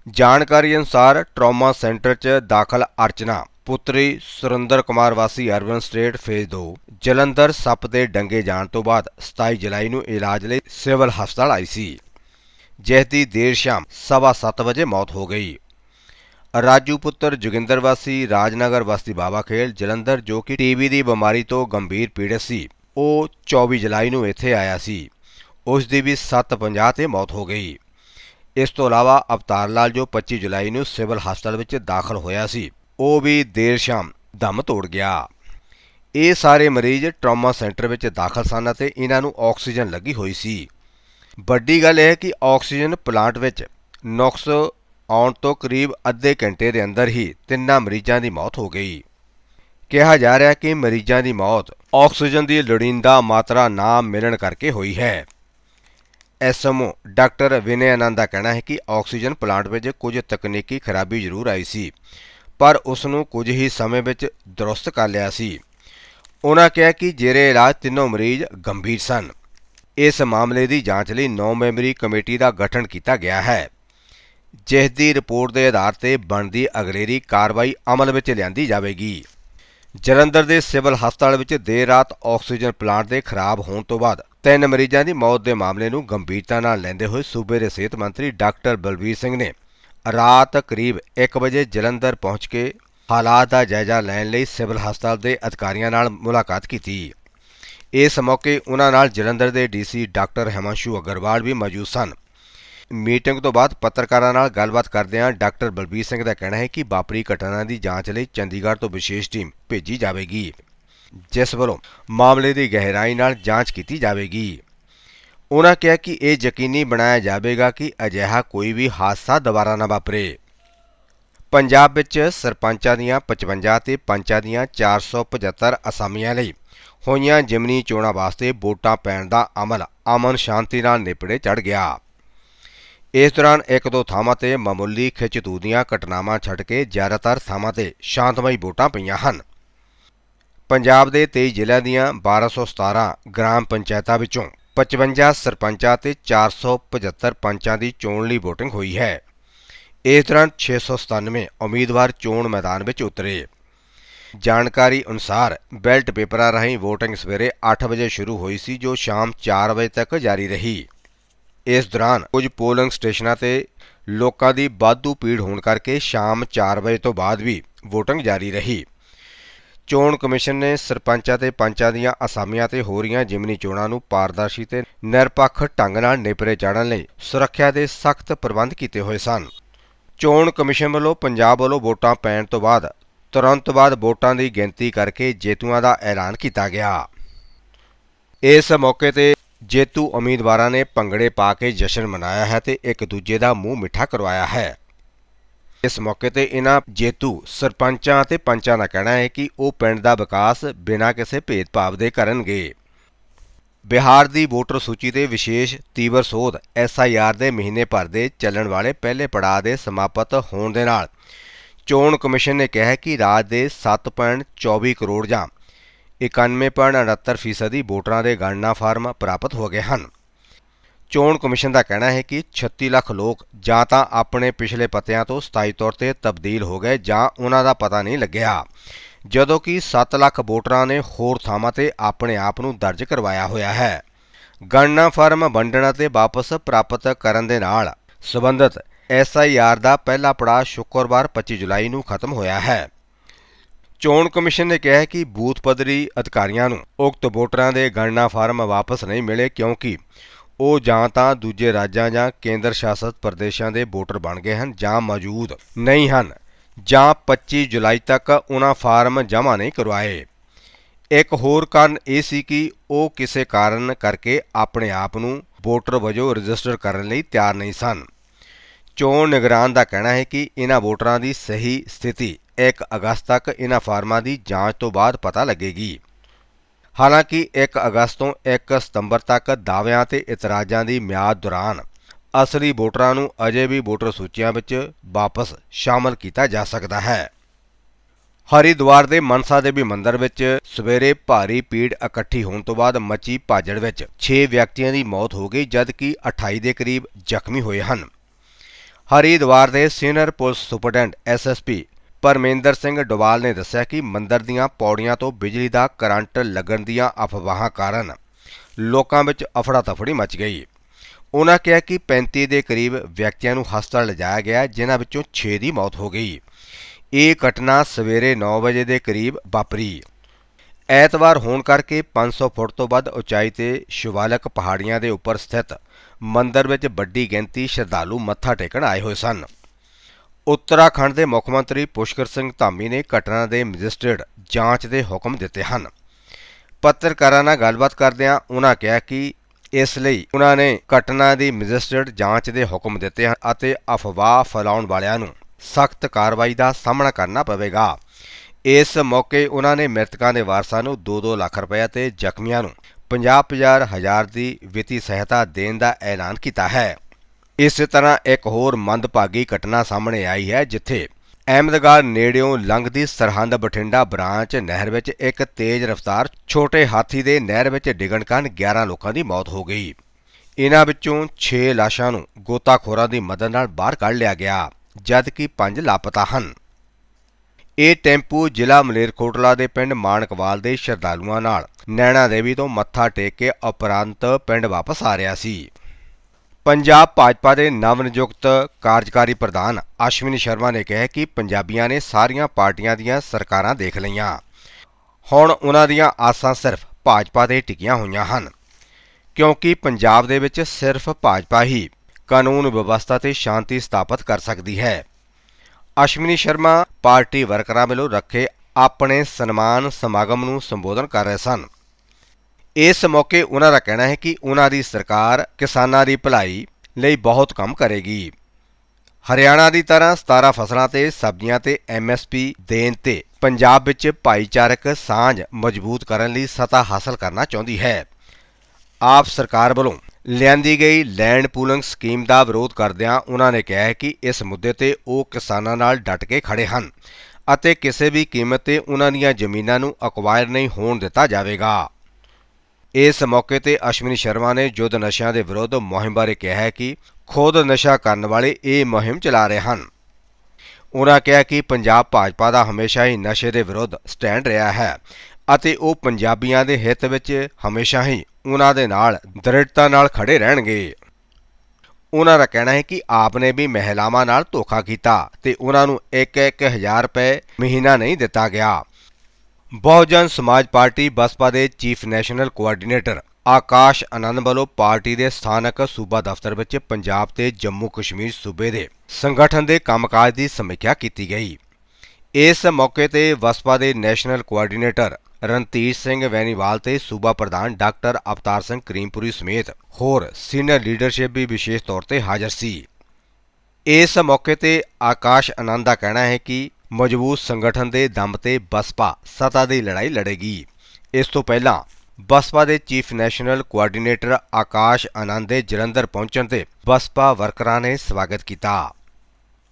ਜਾਣਕਾਰੀ ਅਨੁਸਾਰ ਟਰਾਮਾ ਸੈਂਟਰ 'ਚ ਦਾਖਲ ਅਰਚਨਾ ਪੁੱਤਰੀ ਸੁਰਿੰਦਰ ਕੁਮਾਰ ਵਾਸੀ ਅਰਬਨ ਸਟੇਟ ਫੇਜ਼ 2 ਜਲੰਧਰ ਸੱਪ ਦੇ ਡੰਗੇ ਜਾਣ ਤੋਂ ਬਾਅਦ 27 ਜੁਲਾਈ ਨੂੰ ਇਲਾਜ ਲਈ ਸਿਵਲ ਹਸਪਤਾਲ ਆਈ ਸੀ। ਜਿਸ ਦੀ ਦੇਰ ਸ਼ਾਮ ਸਵਾ ਸੱਤ ਵਜੇ ਮੌਤ ਹੋ ਗਈ। ਰਾਜੂ ਪੁੱਤਰ ਜੋਗਿੰਦਰ ਵਾਸੀ ਰਾਜਨਗਰ ਵਾਸੀ ਬਾਬਾ ਖੇਲ, ਜਲੰਧਰ, ਜੋ ਕਿ ਟੀਬੀ ਦੀ ਬਿਮਾਰੀ ਤੋਂ ਗੰਭੀਰ ਪੀੜਤ ਸੀ। ਉਹ 24 ਜੁਲਾਈ ਨੂੰ ਇੱਥੇ ਆਇਆ ਸੀ। ਉਸ ਦੀ ਵੀ 7:50 ਤੇ ਮੌਤ ਹੋ ਗਈ। ਇਸ ਤੋਂ ਇਲਾਵਾ ਅਵਤਾਰ ਲਾਲ, ਜੋ 25 ਜੁਲਾਈ ਨੂੰ ਸਿਵਲ ਹਸਪਤਾਲ ਵਿੱਚ ਦਾਖਲ ਹੋਇਆ ਸੀ। ਉਹ ਵੀ ਦੇਰ ਸ਼ਾਮ ਦਮ ਤੋੜ ਗਿਆ। ਇਹ ਸਾਰੇ ਮਰੀਜ਼ ਟਰਾਮਾ ਸੈਂਟਰ ਵਿੱਚ ਦਾਖਲ ਸਨ ਅਤੇ ਇਹਨਾਂ ਨੂੰ ਆਕਸੀਜਨ ਲੱਗੀ ਹੋਈ ਸੀ। ਵੱਡੀ ਗੱਲ ਇਹ ਹੈ ਕਿ ਆਕਸੀਜਨ ਪਲਾਂਟ ਵਿੱਚ ਨੁਕਸ ਆਉਣ ਤੋਂ ਕਰੀਬ ਅੱਧੇ ਘੰਟੇ ਦੇ ਅੰਦਰ ਹੀ ਤਿੰਨਾਂ ਮਰੀਜ਼ਾਂ ਦੀ ਮੌਤ ਹੋ ਗਈ। ਕਿਹਾ ਜਾ ਰਿਹਾ ਕਿ ਮਰੀਜ਼ਾਂ ਦੀ ਮੌਤ ਆਕਸੀਜਨ ਦੀ ਲੋੜੀਂਦਾ ਮਾਤਰਾ ਨਾ ਮਿਲਣ ਕਰਕੇ ਹੋਈ ਹੈ। S M O doctor Vinay Anand ਦਾ ਕਹਿਣਾ ਹੈ ਕਿ ਆਕਸੀਜਨ ਪਲਾਂਟ ਵਿੱਚ ਕੁਝ ਤਕਨੀਕੀ ਖਰਾਬੀ ਜ਼ਰੂਰ ਆਈ ਸੀ। ਪਰ ਉਸ ਨੂੰ ਕੁਝ ਹੀ ਸਮੇਂ ਵਿੱਚ ਦਰੁਸਤ ਕਰ ਲਿਆ ਸੀ। ਉਹਨਾਂ ਕਿਹਾ ਕਿ ਜਿਹੜੇ ਇਲਾਜ ਤਿੰਨੋਂ ਮਰੀਜ਼ ਗੰਭੀਰ ਸਨ। ਇਸ ਮਾਮਲੇ ਦੀ ਜਾਂਚ ਲਈ 9 ਮੈਂਬਰੀ ਕਮੇਟੀ ਦਾ ਗਠਨ ਕੀਤਾ ਗਿਆ ਹੈ। ਜਿਸ ਦੀ ਰਿਪੋਰਟ ਦੇ ਆਧਾਰ ਤੇ ਬਣਦੀ ਅਗਲੇਰੀ ਕਾਰਵਾਈ ਅਮਲ ਵਿੱਚ ਲਿਆਂਦੀ ਜਾਵੇਗੀ। ਜਲੰਧਰ ਦੇ ਸਿਵਲ ਹਸਪਤਾਲ ਵਿੱਚ ਦੇਰ ਰਾਤ ਆਕਸੀਜਨ ਪਲਾਂਟ ਦੇ ਖਰਾਬ ਹੋਣ ਤੋਂ ਬਾਅਦ ਤਿੰਨ ਮਰੀਜ਼ਾਂ ਦੀ ਮੌਤ ਦੇ ਮਾਮਲੇ ਨੂੰ ਗੰਭੀਰਤਾ ਨਾਲ ਲੈਂਦੇ ਹੋਏ ਸੂਬੇ ਦੇ ਸਿਹਤ ਮੰਤਰੀ ਡਾਕਟਰ ਬਲਬੀਰ ਸਿੰਘ ਨੇ ਰਾਤ ਕਰੀਬ 1 ਵਜੇ ਜਲੰਧਰ ਪਹੁੰਚ ਕੇ ਹਾਲਾਤ ਦਾ ਜਾਇਜ਼ਾ ਲੈਣ ਲਈ ਸਿਵਲ ਹਸਪਤਾਲ ਦੇ ਅਧਿਕਾਰੀਆਂ ਨਾਲ ਮੁਲਾਕਾਤ ਕੀਤੀ। ਇਸ ਮੌਕੇ ਉਹਨਾਂ ਨਾਲ ਜਲੰਧਰ ਦੇ ਡੀਸੀ ਡਾਕਟਰ ਹਿਮਾਂਸ਼ੂ ਅਗਰਵਾਲ ਵੀ ਮੌਜੂਦ ਸਨ। ਮੀਟਿੰਗ ਤੋਂ ਬਾਅਦ ਪੱਤਰਕਾਰਾਂ ਨਾਲ ਗੱਲਬਾਤ ਕਰਦਿਆਂ ਡਾਕਟਰ ਬਲਬੀਰ ਸਿੰਘ ਦਾ ਕਹਿਣਾ ਹੈ ਕਿ ਵਾਪਰੀ ਘਟਨਾ ਦੀ ਜਾਂਚ ਲਈ ਚੰਡੀਗੜ੍ਹ ਤੋਂ ਵਿਸ਼ੇਸ਼ ਟੀਮ ਭੇਜੀ ਜਾਵੇਗੀ, ਜਿਸ ਵੱਲੋਂ ਮਾਮਲੇ ਦੀ ਗਹਿਰਾਈ ਨਾਲ ਜਾਂਚ ਕੀਤੀ ਜਾਵੇਗੀ। ਉਹਨਾਂ ਕਿਹਾ ਕਿ ਇਹ ਯਕੀਨੀ ਬਣਾਇਆ ਜਾਵੇਗਾ ਕਿ ਅਜਿਹਾ ਕੋਈ ਵੀ ਹਾਦਸਾ ਦੁਬਾਰਾ ਨਾ ਵਾਪਰੇ। ਪੰਜਾਬ ਵਿੱਚ ਸਰਪੰਚਾਂ ਦੀਆਂ 55 ਤੇ ਪੰਚਾਂ ਦੀਆਂ 475 ਅਸਾਮੀਆਂ ਲਈ ਹੋਈਆਂ ਜਿਮਨੀ ਚੋਣਾਂ ਵਾਸਤੇ ਵੋਟਾਂ ਪੈਣ ਦਾ ਅਮਲ ਅਮਨ ਸ਼ਾਂਤੀ ਨਾਲ ਨਿਪੜੇ ਚੜ ਗਿਆ। ਇਸ ਦੌਰਾਨ ਇੱਕ ਦੋ ਥਾਵਾਂ ਤੇ ਮਾਮੂਲੀ ਖਿੱਚਤੂ ਦੀਆਂ ਘਟਨਾਵਾਂ ਛੱਡ ਕੇ ਜ਼ਿਆਦਾਤਰ ਥਾਵਾਂ ਤੇ ਸ਼ਾਂਤਮਈ ਵੋਟਾਂ ਪਈਆਂ ਹਨ। ਪੰਜਾਬ ਦੇ 23 ਜ਼ਿਲ੍ਹਿਆਂ ਦੀਆਂ 1217 ਗ੍ਰਾਮ ਪੰਚਾਇਤਾਂ ਵਿੱਚੋਂ 55 ਸਰਪੰਚਾਂ ਤੇ 475 ਪੰਚਾਂ ਦੀ ਚੋਣ ਲਈ VOTING ਹੋਈ ਹੈ। ਇਸ ਦੌਰਾਨ 697 ਉਮੀਦਵਾਰ ਚੋਣ ਮੈਦਾਨ ਵਿੱਚ ਉਤਰੇ। ਜਾਣਕਾਰੀ ਅਨੁਸਾਰ ਬੈਲਟ ਪੇਪਰਾਂ ਰਾਹੀਂ VOTING ਸਵੇਰੇ 8 ਵਜੇ ਸ਼ੁਰੂ ਹੋਈ ਸੀ, ਜੋ ਸ਼ਾਮ 4 ਵਜੇ ਤੱਕ ਜਾਰੀ ਰਹੀ। ਇਸ ਦੌਰਾਨ ਕੁਝ ਪੋਲਿੰਗ ਸਟੇਸ਼ਨਾਂ ਤੇ ਲੋਕਾਂ ਦੀ ਵਾਧੂ ਭੀੜ ਹੋਣ ਕਰਕੇ ਸ਼ਾਮ 4 ਵਜੇ ਤੋਂ ਬਾਅਦ ਵੀ VOTING ਜਾਰੀ ਰਹੀ। ਚੋਣ ਕਮਿਸ਼ਨ ਨੇ ਸਰਪੰਚਾਂ ਤੇ ਪੰਚਾਂ ਦੀਆਂ ਅਸਾਮੀਆਂ ਤੇ ਹੋ ਰਹੀਆਂ ਜਿਮਨੀ ਚੋਣਾਂ ਨੂੰ ਪਾਰਦਰਸ਼ੀ ਤੇ ਨਿਰਪੱਖ ਢੰਗ ਨਾਲ ਨੇਪਰੇ ਚਾੜਨ ਲਈ ਸੁਰੱਖਿਆ ਦੇ ਸਖਤ ਪ੍ਰਬੰਧ ਕੀਤੇ ਹੋਏ ਸਨ। ਚੋਣ ਕਮਿਸ਼ਨ ਵੱਲੋਂ ਪੰਜਾਬ ਵੱਲੋਂ ਵੋਟਾਂ ਪੈਣ ਤੋਂ ਬਾਅਦ ਤੁਰੰਤ ਬਾਅਦ ਵੋਟਾਂ ਦੀ ਗਿਣਤੀ ਕਰਕੇ ਜੇਤੂਆਂ ਦਾ ਐਲਾਨ ਕੀਤਾ ਗਿਆ। ਇਸ ਮੌਕੇ ਤੇ ਜੇਤੂ ਉਮੀਦਵਾਰਾਂ ਨੇ ਭੰਗੜੇ ਪਾ ਕੇ ਜਸ਼ਨ ਮਨਾਇਆ ਹੈ ਤੇ ਇੱਕ ਦੂਜੇ ਦਾ ਮੂੰਹ ਮਿੱਠਾ ਕਰਵਾਇਆ ਹੈ। ਇਸ ਮੌਕੇ ਤੇ ਇਹਨਾਂ ਜੇਤੂ ਸਰਪੰਚਾਂ ਅਤੇ ਪੰਚਾਂ ਦਾ ਕਹਿਣਾ ਹੈ ਕਿ ਉਹ ਪਿੰਡ ਦਾ ਵਿਕਾਸ ਬਿਨਾਂ ਕਿਸੇ ਭੇਦਭਾਵ ਦੇ ਕਰਨਗੇ। ਬਿਹਾਰ ਦੀ ਵੋਟਰ ਸੂਚੀ ਦੇ ਵਿਸ਼ੇਸ਼ ਤੀਵਰ ਸੋਧ ਐਸਆਈਆਰ ਦੇ ਮਹੀਨੇ ਭਰ ਦੇ ਚੱਲਣ ਵਾਲੇ ਪਹਿਲੇ ਪੜਾਅ ਦੇ ਸਮਾਪਤ ਹੋਣ ਦੇ ਨਾਲ ਚੋਣ ਕਮਿਸ਼ਨ ਨੇ ਕਿਹਾ ਹੈ ਕਿ ਰਾਜ ਦੇ 7.24 ਕਰੋੜ ਜਾਂ 91.69 ਫੀਸਦੀ ਵੋਟਰਾਂ ਦੇ ਗਣਨਾ ਫਾਰਮ ਪ੍ਰਾਪਤ ਹੋ ਗਏ ਹਨ। ਚੋਣ ਕਮਿਸ਼ਨ ਦਾ ਕਹਿਣਾ ਹੈ ਕਿ 36 ਲੱਖ ਲੋਕ ਜਾਂ ਤਾਂ ਆਪਣੇ ਪਿਛਲੇ ਪਤਿਆਂ ਤੋਂ ਸਥਾਈ ਤੌਰ ਤੇ ਤਬਦੀਲ ਹੋ ਗਏ ਜਾਂ ਉਹਨਾਂ ਦਾ ਪਤਾ ਨਹੀਂ ਲੱਗਿਆ। ਜਦੋਂ ਕਿ 7 ਲੱਖ ਵੋਟਰਾਂ ਨੇ ਹੋਰ ਥਾਵਾਂ ਤੇ ਆਪਣੇ ਆਪ ਨੂੰ ਦਰਜ ਕਰਵਾਇਆ ਹੋਇਆ ਹੈ। ਗਣਨਾ ਫਾਰਮ ਵੰਡਣ ਅਤੇ ਵਾਪਸ ਪ੍ਰਾਪਤ ਕਰਨ ਦੇ ਨਾਲ ਸਬੰਧਤ ਐਸਆਈਆਰ ਦਾ ਪਹਿਲਾ ਪੜਾਅ ਸ਼ੁੱਕਰਵਾਰ 25 ਜੁਲਾਈ ਨੂੰ ਖਤਮ ਹੋਇਆ ਹੈ। ਚੋਣ ਕਮਿਸ਼ਨ ਨੇ ਕਿਹਾ ਹੈ ਕਿ ਬੂਥ ਪੱਧਰੀ ਅਧਿਕਾਰੀਆਂ ਨੂੰ ਉਕਤ ਵੋਟਰਾਂ ਦੇ ਗਣਨਾ ਫਾਰਮ ਵਾਪਸ ਨਹੀਂ ਮਿਲੇ ਕਿਉਂਕਿ ਉਹ ਜਾਂ ਤਾਂ ਦੂਜੇ ਰਾਜਾਂ ਜਾਂ ਕੇਂਦਰ ਸ਼ਾਸਤ ਪ੍ਰਦੇਸ਼ਾਂ ਦੇ ਵੋਟਰ ਬਣ ਗਏ ਹਨ ਜਾਂ ਮੌਜੂਦ ਨਹੀਂ ਹਨ ਜਾਂ 25 ਜੁਲਾਈ ਤੱਕ ਉਹਨਾਂ ਫਾਰਮ ਜਮ੍ਹਾਂ ਨਹੀਂ ਕਰਵਾਏ। ਇੱਕ ਹੋਰ ਕਾਰਨ ਇਹ ਸੀ ਕਿ ਉਹ ਕਿਸੇ ਕਾਰਨ ਕਰਕੇ ਆਪਣੇ ਆਪ ਨੂੰ ਵੋਟਰ ਵਜੋਂ ਰਜਿਸਟਰ ਕਰਨ ਲਈ ਤਿਆਰ ਨਹੀਂ ਸਨ। ਚੋਣ ਨਿਗਰਾਨ ਦਾ ਕਹਿਣਾ ਹੈ ਕਿ ਇਹਨਾਂ ਵੋਟਰਾਂ ਦੀ ਸਹੀ ਸਥਿਤੀ 1 ਅਗਸਤ ਤੱਕ ਇਹਨਾਂ ਫਾਰਮਾਂ ਦੀ ਜਾਂਚ ਤੋਂ ਬਾਅਦ ਪਤਾ ਲੱਗੇਗੀ। ਹਾਲਾਂਕਿ 1 ਅਗਸਤ ਤੋਂ 1 ਸਤੰਬਰ ਤੱਕ ਦਾਅਵਿਆਂ ਤੇ ਇਤਰਾਜ਼ਾਂ ਦੀ ਮਿਆਦ ਦੌਰਾਨ ਅਸਲੀ ਵੋਟਰਾਂ ਨੂੰ ਅਜੇ ਵੀ ਵੋਟਰ ਸੂਚੀਆਂ ਵਿੱਚ ਵਾਪਸ ਸ਼ਾਮਲ ਕੀਤਾ ਜਾ ਸਕਦਾ ਹੈ। ਹਰਿਦੁਆਰ ਦੇ ਮਨਸਾ ਦੇਵੀ ਮੰਦਿਰ ਵਿੱਚ ਸਵੇਰੇ ਭਾਰੀ ਭੀੜ ਇਕੱਠੀ ਹੋਣ ਤੋਂ ਬਾਅਦ ਮੱਚੀ ਭਾਜੜ ਵਿੱਚ 6 ਵਿਅਕਤੀਆਂ ਦੀ ਮੌਤ ਹੋ ਗਈ, ਜਦਕਿ 28 ਦੇ ਕਰੀਬ ਜ਼ਖਮੀ ਹੋਏ ਹਨ। ਹਰਿਦੁਆਰ ਦੇ senior police superintendent SSP Parmendra Singh Doval ਨੇ ਦੱਸਿਆ ਕਿ ਮੰਦਰ ਦੀਆਂ ਪੌੜੀਆਂ ਤੋਂ ਬਿਜਲੀ ਦਾ ਕਰੰਟ ਲੱਗਣ ਦੀਆਂ ਅਫਵਾਹਾਂ ਕਾਰਨ ਲੋਕਾਂ ਵਿੱਚ ਅਫੜਾ ਤਫੜੀ ਮਚ ਗਈ। ਉਹਨਾਂ ਕਿਹਾ ਕਿ 35 ਦੇ ਕਰੀਬ ਵਿਅਕਤੀਆਂ ਨੂੰ ਹਸਪਤਾਲ ਲਿਜਾਇਆ ਗਿਆ, ਜਿਨ੍ਹਾਂ ਵਿੱਚੋਂ 6 ਦੀ ਮੌਤ ਹੋ ਗਈ। ਇਹ ਘਟਨਾ ਸਵੇਰੇ 9 ਵਜੇ ਦੇ ਕਰੀਬ ਵਾਪਰੀ। ਐਤਵਾਰ ਹੋਣ ਕਰਕੇ 500 ਫੁੱਟ ਤੋਂ ਵੱਧ ਉਚਾਈ ਤੇ ਸ਼ਿਵਾਲਕ ਪਹਾੜੀਆਂ ਦੇ ਉੱਪਰ ਸਥਿਤ ਮੰਦਰ ਵਿੱਚ ਵੱਡੀ ਗਿਣਤੀ ਸ਼ਰਧਾਲੂ ਮੱਥਾ ਟੇਕਣ ਆਏ ਹੋਏ ਸਨ। ਉੱਤਰਾਖੰਡ ਦੇ ਮੁੱਖ ਮੰਤਰੀ ਪੁਸ਼ਕਰ ਸਿੰਘ ਧਾਮੀ ਨੇ ਘਟਨਾ ਦੇ ਮੈਜਿਸਟ੍ਰੇਟ ਜਾਂਚ ਦੇ ਹੁਕਮ ਦਿੱਤੇ ਹਨ। ਪੱਤਰਕਾਰਾਂ ਨਾਲ ਗੱਲਬਾਤ ਕਰਦਿਆਂ ਉਹਨਾਂ ਕਿਹਾ ਕਿ ਇਸ ਲਈ ਉਹਨਾਂ ਨੇ ਘਟਨਾ ਦੀ ਮੈਜਿਸਟ੍ਰੇਟ ਜਾਂਚ ਦੇ ਹੁਕਮ ਦਿੱਤੇ ਹਨ ਅਤੇ ਅਫਵਾਹ ਫੈਲਾਉਣ ਵਾਲਿਆਂ ਨੂੰ ਸਖਤ ਕਾਰਵਾਈ ਦਾ ਸਾਹਮਣਾ ਕਰਨਾ ਪਵੇਗਾ। ਇਸ ਮੌਕੇ ਉਹਨਾਂ ਨੇ ਮ੍ਰਿਤਕਾਂ ਦੇ ਵਾਰਸਾਂ ਨੂੰ 2-2 ਲੱਖ ਰੁਪਏ ਤੇ ਜ਼ਖਮੀਆਂ ਨੂੰ 50-50 ਹਜ਼ਾਰ ਦੀ ਵਿੱਤੀ ਸਹਾਇਤਾ ਦੇਣ ਦਾ ਐਲਾਨ ਕੀਤਾ ਹੈ। ਇਸੇ ਤਰ੍ਹਾਂ ਇੱਕ ਹੋਰ ਮੰਦਭਾਗੀ ਘਟਨਾ ਸਾਹਮਣੇ ਆਈ ਹੈ, ਜਿੱਥੇ ਅਹਿਮਦਗੜ੍ਹ ਨੇੜਿਓਂ ਲੰਘਦੀ ਸਰਹੰਦ ਬਠਿੰਡਾ ਬ੍ਰਾਂਚ ਨਹਿਰ ਵਿੱਚ ਇੱਕ ਤੇਜ਼ ਰਫ਼ਤਾਰ ਛੋਟੇ ਹਾਥੀ ਦੇ ਨਹਿਰ ਵਿੱਚ ਡਿੱਗਣ ਕਾਰਨ 11 ਲੋਕਾਂ ਦੀ ਮੌਤ ਹੋ ਗਈ। ਇਨ੍ਹਾਂ ਵਿੱਚੋਂ 6 ਲਾਸ਼ਾਂ ਨੂੰ ਗੋਤਾਖੋਰਾਂ ਦੀ ਮਦਦ ਨਾਲ ਬਾਹਰ ਕੱਢ ਲਿਆ ਗਿਆ, ਜਦਕਿ 5 ਲਾਪਤਾ ਹਨ। ਇਹ ਟੈਂਪੂ ਜ਼ਿਲ੍ਹਾ ਮਲੇਰਕੋਟਲਾ ਦੇ ਪਿੰਡ ਮਾਨਕਵਾਲ ਦੇ ਸ਼ਰਧਾਲੂਆਂ ਨਾਲ ਨੈਣਾ ਦੇਵੀ ਤੋਂ ਮੱਥਾ ਟੇਕ ਕੇ ਉਪਰੰਤ ਪਿੰਡ ਵਾਪਸ ਆ ਰਿਹਾ ਸੀ। ਪੰਜਾਬ ਭਾਜਪਾ ਦੇ ਨਵ ਨਿਯੁਕਤ ਕਾਰਜਕਾਰੀ ਪ੍ਰਧਾਨ ਅਸ਼ਵਨੀ ਸ਼ਰਮਾ ਨੇ ਕਿਹਾ ਕਿ ਪੰਜਾਬੀਆਂ ਨੇ ਸਾਰੀਆਂ ਪਾਰਟੀਆਂ ਦੀਆਂ ਸਰਕਾਰਾਂ ਦੇਖ ਲਈਆਂ। ਹੁਣ ਉਹਨਾਂ ਦੀਆਂ ਆਸਾਂ ਸਿਰਫ ਭਾਜਪਾ ਤੇ ਟਿਕੀਆਂ ਹੋਈਆਂ ਹਨ, ਕਿਉਂਕਿ ਪੰਜਾਬ ਦੇ ਵਿੱਚ ਸਿਰਫ ਭਾਜਪਾ ਹੀ ਕਾਨੂੰਨ ਵਿਵਸਥਾ ਤੇ ਸ਼ਾਂਤੀ ਸਥਾਪਿਤ ਕਰ ਸਕਦੀ ਹੈ। ਅਸ਼ਵਿਨੀ ਸ਼ਰਮਾ ਪਾਰਟੀ ਵਰਕਰਾਂ ਵੱਲੋਂ ਰੱਖੇ ਆਪਣੇ ਸਨਮਾਨ ਸਮਾਗਮ ਨੂੰ ਸੰਬੋਧਨ ਕਰ ਰਹੇ ਸਨ। ਇਸ ਮੌਕੇ ਉਹਨਾਂ ਦਾ ਕਹਿਣਾ ਹੈ ਕਿ ਉਹਨਾਂ ਦੀ ਸਰਕਾਰ ਕਿਸਾਨਾਂ ਦੀ ਭਲਾਈ ਲਈ ਬਹੁਤ ਕੰਮ ਕਰੇਗੀ। ਹਰਿਆਣਾ ਦੀ ਤਰ੍ਹਾਂ 17 ਫਸਲਾਂ ਤੇ ਸਬਜ਼ੀਆਂ ਤੇ ਐਮਐਸਪੀ ਦੇਣ ਤੇ ਪੰਜਾਬ ਵਿੱਚ ਭਾਈਚਾਰਕ ਸਾਂਝ ਮਜ਼ਬੂਤ ਕਰਨ ਲਈ ਸਤਾ ਹਾਸਲ ਕਰਨਾ ਚਾਹੁੰਦੀ ਹੈ। ਆਪ ਸਰਕਾਰ ਵੱਲੋਂ ਲਿਆਂਦੀ ਗਈ ਲੈਂਡ ਪੂਲਿੰਗ ਸਕੀਮ ਦਾ ਵਿਰੋਧ ਕਰਦਿਆਂ ਉਹਨਾਂ ਨੇ ਕਿਹਾ ਕਿ ਇਸ ਮੁੱਦੇ ਤੇ ਉਹ ਕਿਸਾਨਾਂ ਨਾਲ ਡਟ ਕੇ ਖੜੇ ਹਨ ਅਤੇ ਕਿਸੇ ਵੀ ਕੀਮਤ ਤੇ ਉਹਨਾਂ ਦੀਆਂ ਜ਼ਮੀਨਾਂ ਨੂੰ ਅਕਵਾਇਰ ਨਹੀਂ ਹੋਣ ਦਿੱਤਾ ਜਾਵੇਗਾ। ਇਸ ਮੌਕੇ ਤੇ ਅਸ਼ਵਨੀ ਸ਼ਰਮਾ ਨੇ ਜੁੱਧ ਨਸ਼ਿਆਂ ਦੇ ਵਿਰੁੱਧ ਮੁਹਿੰਮ ਬਾਰੇ ਕਿਹਾ ਹੈ ਕਿ ਖੁਦ ਨਸ਼ਾ ਕਰਨ ਵਾਲੇ ਇਹ ਮੁਹਿੰਮ ਚਲਾ ਰਹੇ ਹਨ। ਉਹਨਾਂ ਕਿਹਾ ਕਿ ਪੰਜਾਬ ਭਾਜਪਾ ਦਾ ਹਮੇਸ਼ਾ ਹੀ ਨਸ਼ੇ ਦੇ ਵਿਰੁੱਧ ਸਟੈਂਡ ਰਿਹਾ ਹੈ ਅਤੇ ਉਹ ਪੰਜਾਬੀਆਂ ਦੇ ਹਿੱਤ ਵਿੱਚ ਹਮੇਸ਼ਾ ਹੀ ਉਹਨਾਂ ਦੇ ਨਾਲ ਦ੍ਰਿੜਤਾ ਨਾਲ ਖੜੇ ਰਹਿਣਗੇ। ਉਹਨਾਂ ਦਾ ਕਹਿਣਾ ਹੈ ਕਿ ਆਪ ਨੇ ਵੀ ਮਹਿਲਾਵਾਂ ਨਾਲ ਧੋਖਾ ਕੀਤਾ ਤੇ ਉਹਨਾਂ ਨੂੰ 1-1 ਹਜ਼ਾਰ ਰੁਪਏ ਮਹੀਨਾ ਨਹੀਂ ਦਿੱਤਾ ਗਿਆ। ਬਹੁਜਨ ਸਮਾਜ ਪਾਰਟੀ ਬਸਪਾ ਦੇ chief national coordinator Akash Anand ਵੱਲੋਂ ਪਾਰਟੀ ਦੇ ਸਥਾਨਕ ਸੂਬਾ ਦਫ਼ਤਰ ਵਿੱਚ ਪੰਜਾਬ ਤੇ ਜੰਮੂ ਕਸ਼ਮੀਰ ਸੂਬੇ ਦੇ ਸੰਗਠਨ ਦੇ ਕੰਮਕਾਜ ਦੀ ਸਮੀਖਿਆ ਕੀਤੀ ਗਈ। ਇਸ ਮੌਕੇ ਤੇ ਬਸਪਾ ਦੇ ਨੈਸ਼ਨਲ ਕੋਆਰਡੀਨੇਟਰ ਰਣਧੀਰ ਸਿੰਘ ਵੈਨੀਵਾਲ ਤੇ ਸੂਬਾ ਪ੍ਰਧਾਨ ਡਾਕਟਰ ਅਵਤਾਰ ਸਿੰਘ ਕਰੀਮਪੁਰੀ ਸਮੇਤ ਹੋਰ ਸੀਨੀਅਰ ਲੀਡਰਸ਼ਿਪ ਵੀ ਵਿਸ਼ੇਸ਼ ਤੌਰ ਤੇ ਹਾਜ਼ਰ ਸੀ। ਇਸ ਮੌਕੇ ਤੇ ਆਕਾਸ਼ ਆਨੰਦ ਦਾ ਕਹਿਣਾ ਹੈ ਕਿ ਮਜ਼ਬੂਤ ਸੰਗਠਨ ਦੇ ਦਮ ਤੇ ਬਸਪਾ ਸਤਾ ਦੀ ਲੜਾਈ ਲੜੇਗੀ। ਇਸ ਤੋਂ ਪਹਿਲਾਂ ਬਸਪਾ ਦੇ chief national coordinator Akash Anand ਦੇ ਜਲੰਧਰ ਪਹੁੰਚਣ ਤੇ ਬਸਪਾ ਵਰਕਰਾਂ ਨੇ ਸਵਾਗਤ ਕੀਤਾ।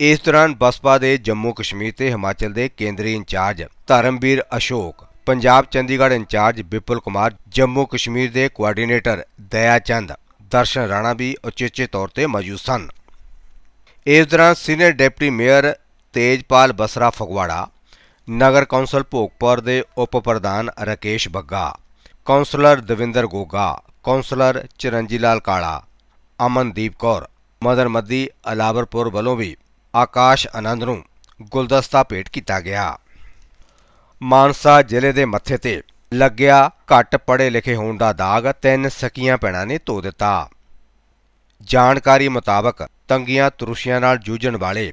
ਇਸ ਦੌਰਾਨ ਬਸਪਾ ਦੇ ਜੰਮੂ ਕਸ਼ਮੀਰ ਤੇ ਹਿਮਾਚਲ ਦੇ ਕੇਂਦਰੀ in charge Dharamvir Ashok, Punjab Chandigarh in charge Vipul Kumar, Jammu Kashmir ਦੇ ਕੋਆਰਡੀਨੇਟਰ ਦਇਆ ਚੰਦ ਦਰਸ਼ਨ ਰਾਣਾ ਵੀ ਉਚੇਚੇ ਤੌਰ ਤੇ ਮੌਜੂਦ ਸਨ। ਇਸ ਦੌਰਾਨ senior deputy mayor Tejpal Basra Phagwara, ਨਗਰ ਕੌਂਸਲ ਭੋਗਪੁਰ ਦੇ ਉਪ ਪ੍ਰਧਾਨ ਰਕੇਸ਼ ਬੱਗਾ, ਕੌਂਸਲਰ ਦਵਿੰਦਰ ਗੋਗਾ, ਕੌਂਸਲਰ ਚਰਨਜੀ ਲਾਲ ਕਾਲਾ, ਅਮਨਦੀਪ ਕੌਰ, ਮਦਰ ਮੱਦੀ ਅਲਾਵਰਪੁਰ ਵੱਲੋਂ ਵੀ ਆਕਾਸ਼ ਆਨੰਦ ਨੂੰ ਗੁਲਦਸਤਾ ਭੇਟ ਕੀਤਾ ਗਿਆ। ਮਾਨਸਾ ਜ਼ਿਲ੍ਹੇ ਦੇ ਮੱਥੇ ਤੇ ਲੱਗਿਆ ਘੱਟ ਪੜ੍ਹੇ ਲਿਖੇ ਹੋਣ ਦਾ ਦਾਗ ਤਿੰਨ ਸਕੀਆਂ ਭੈਣਾਂ ਨੇ ਧੋ ਦਿੱਤਾ। ਜਾਣਕਾਰੀ ਮੁਤਾਬਕ ਤੰਗੀਆਂ ਤਰੁਸ਼ੀਆਂ ਨਾਲ ਜੂਝਣ ਵਾਲੇ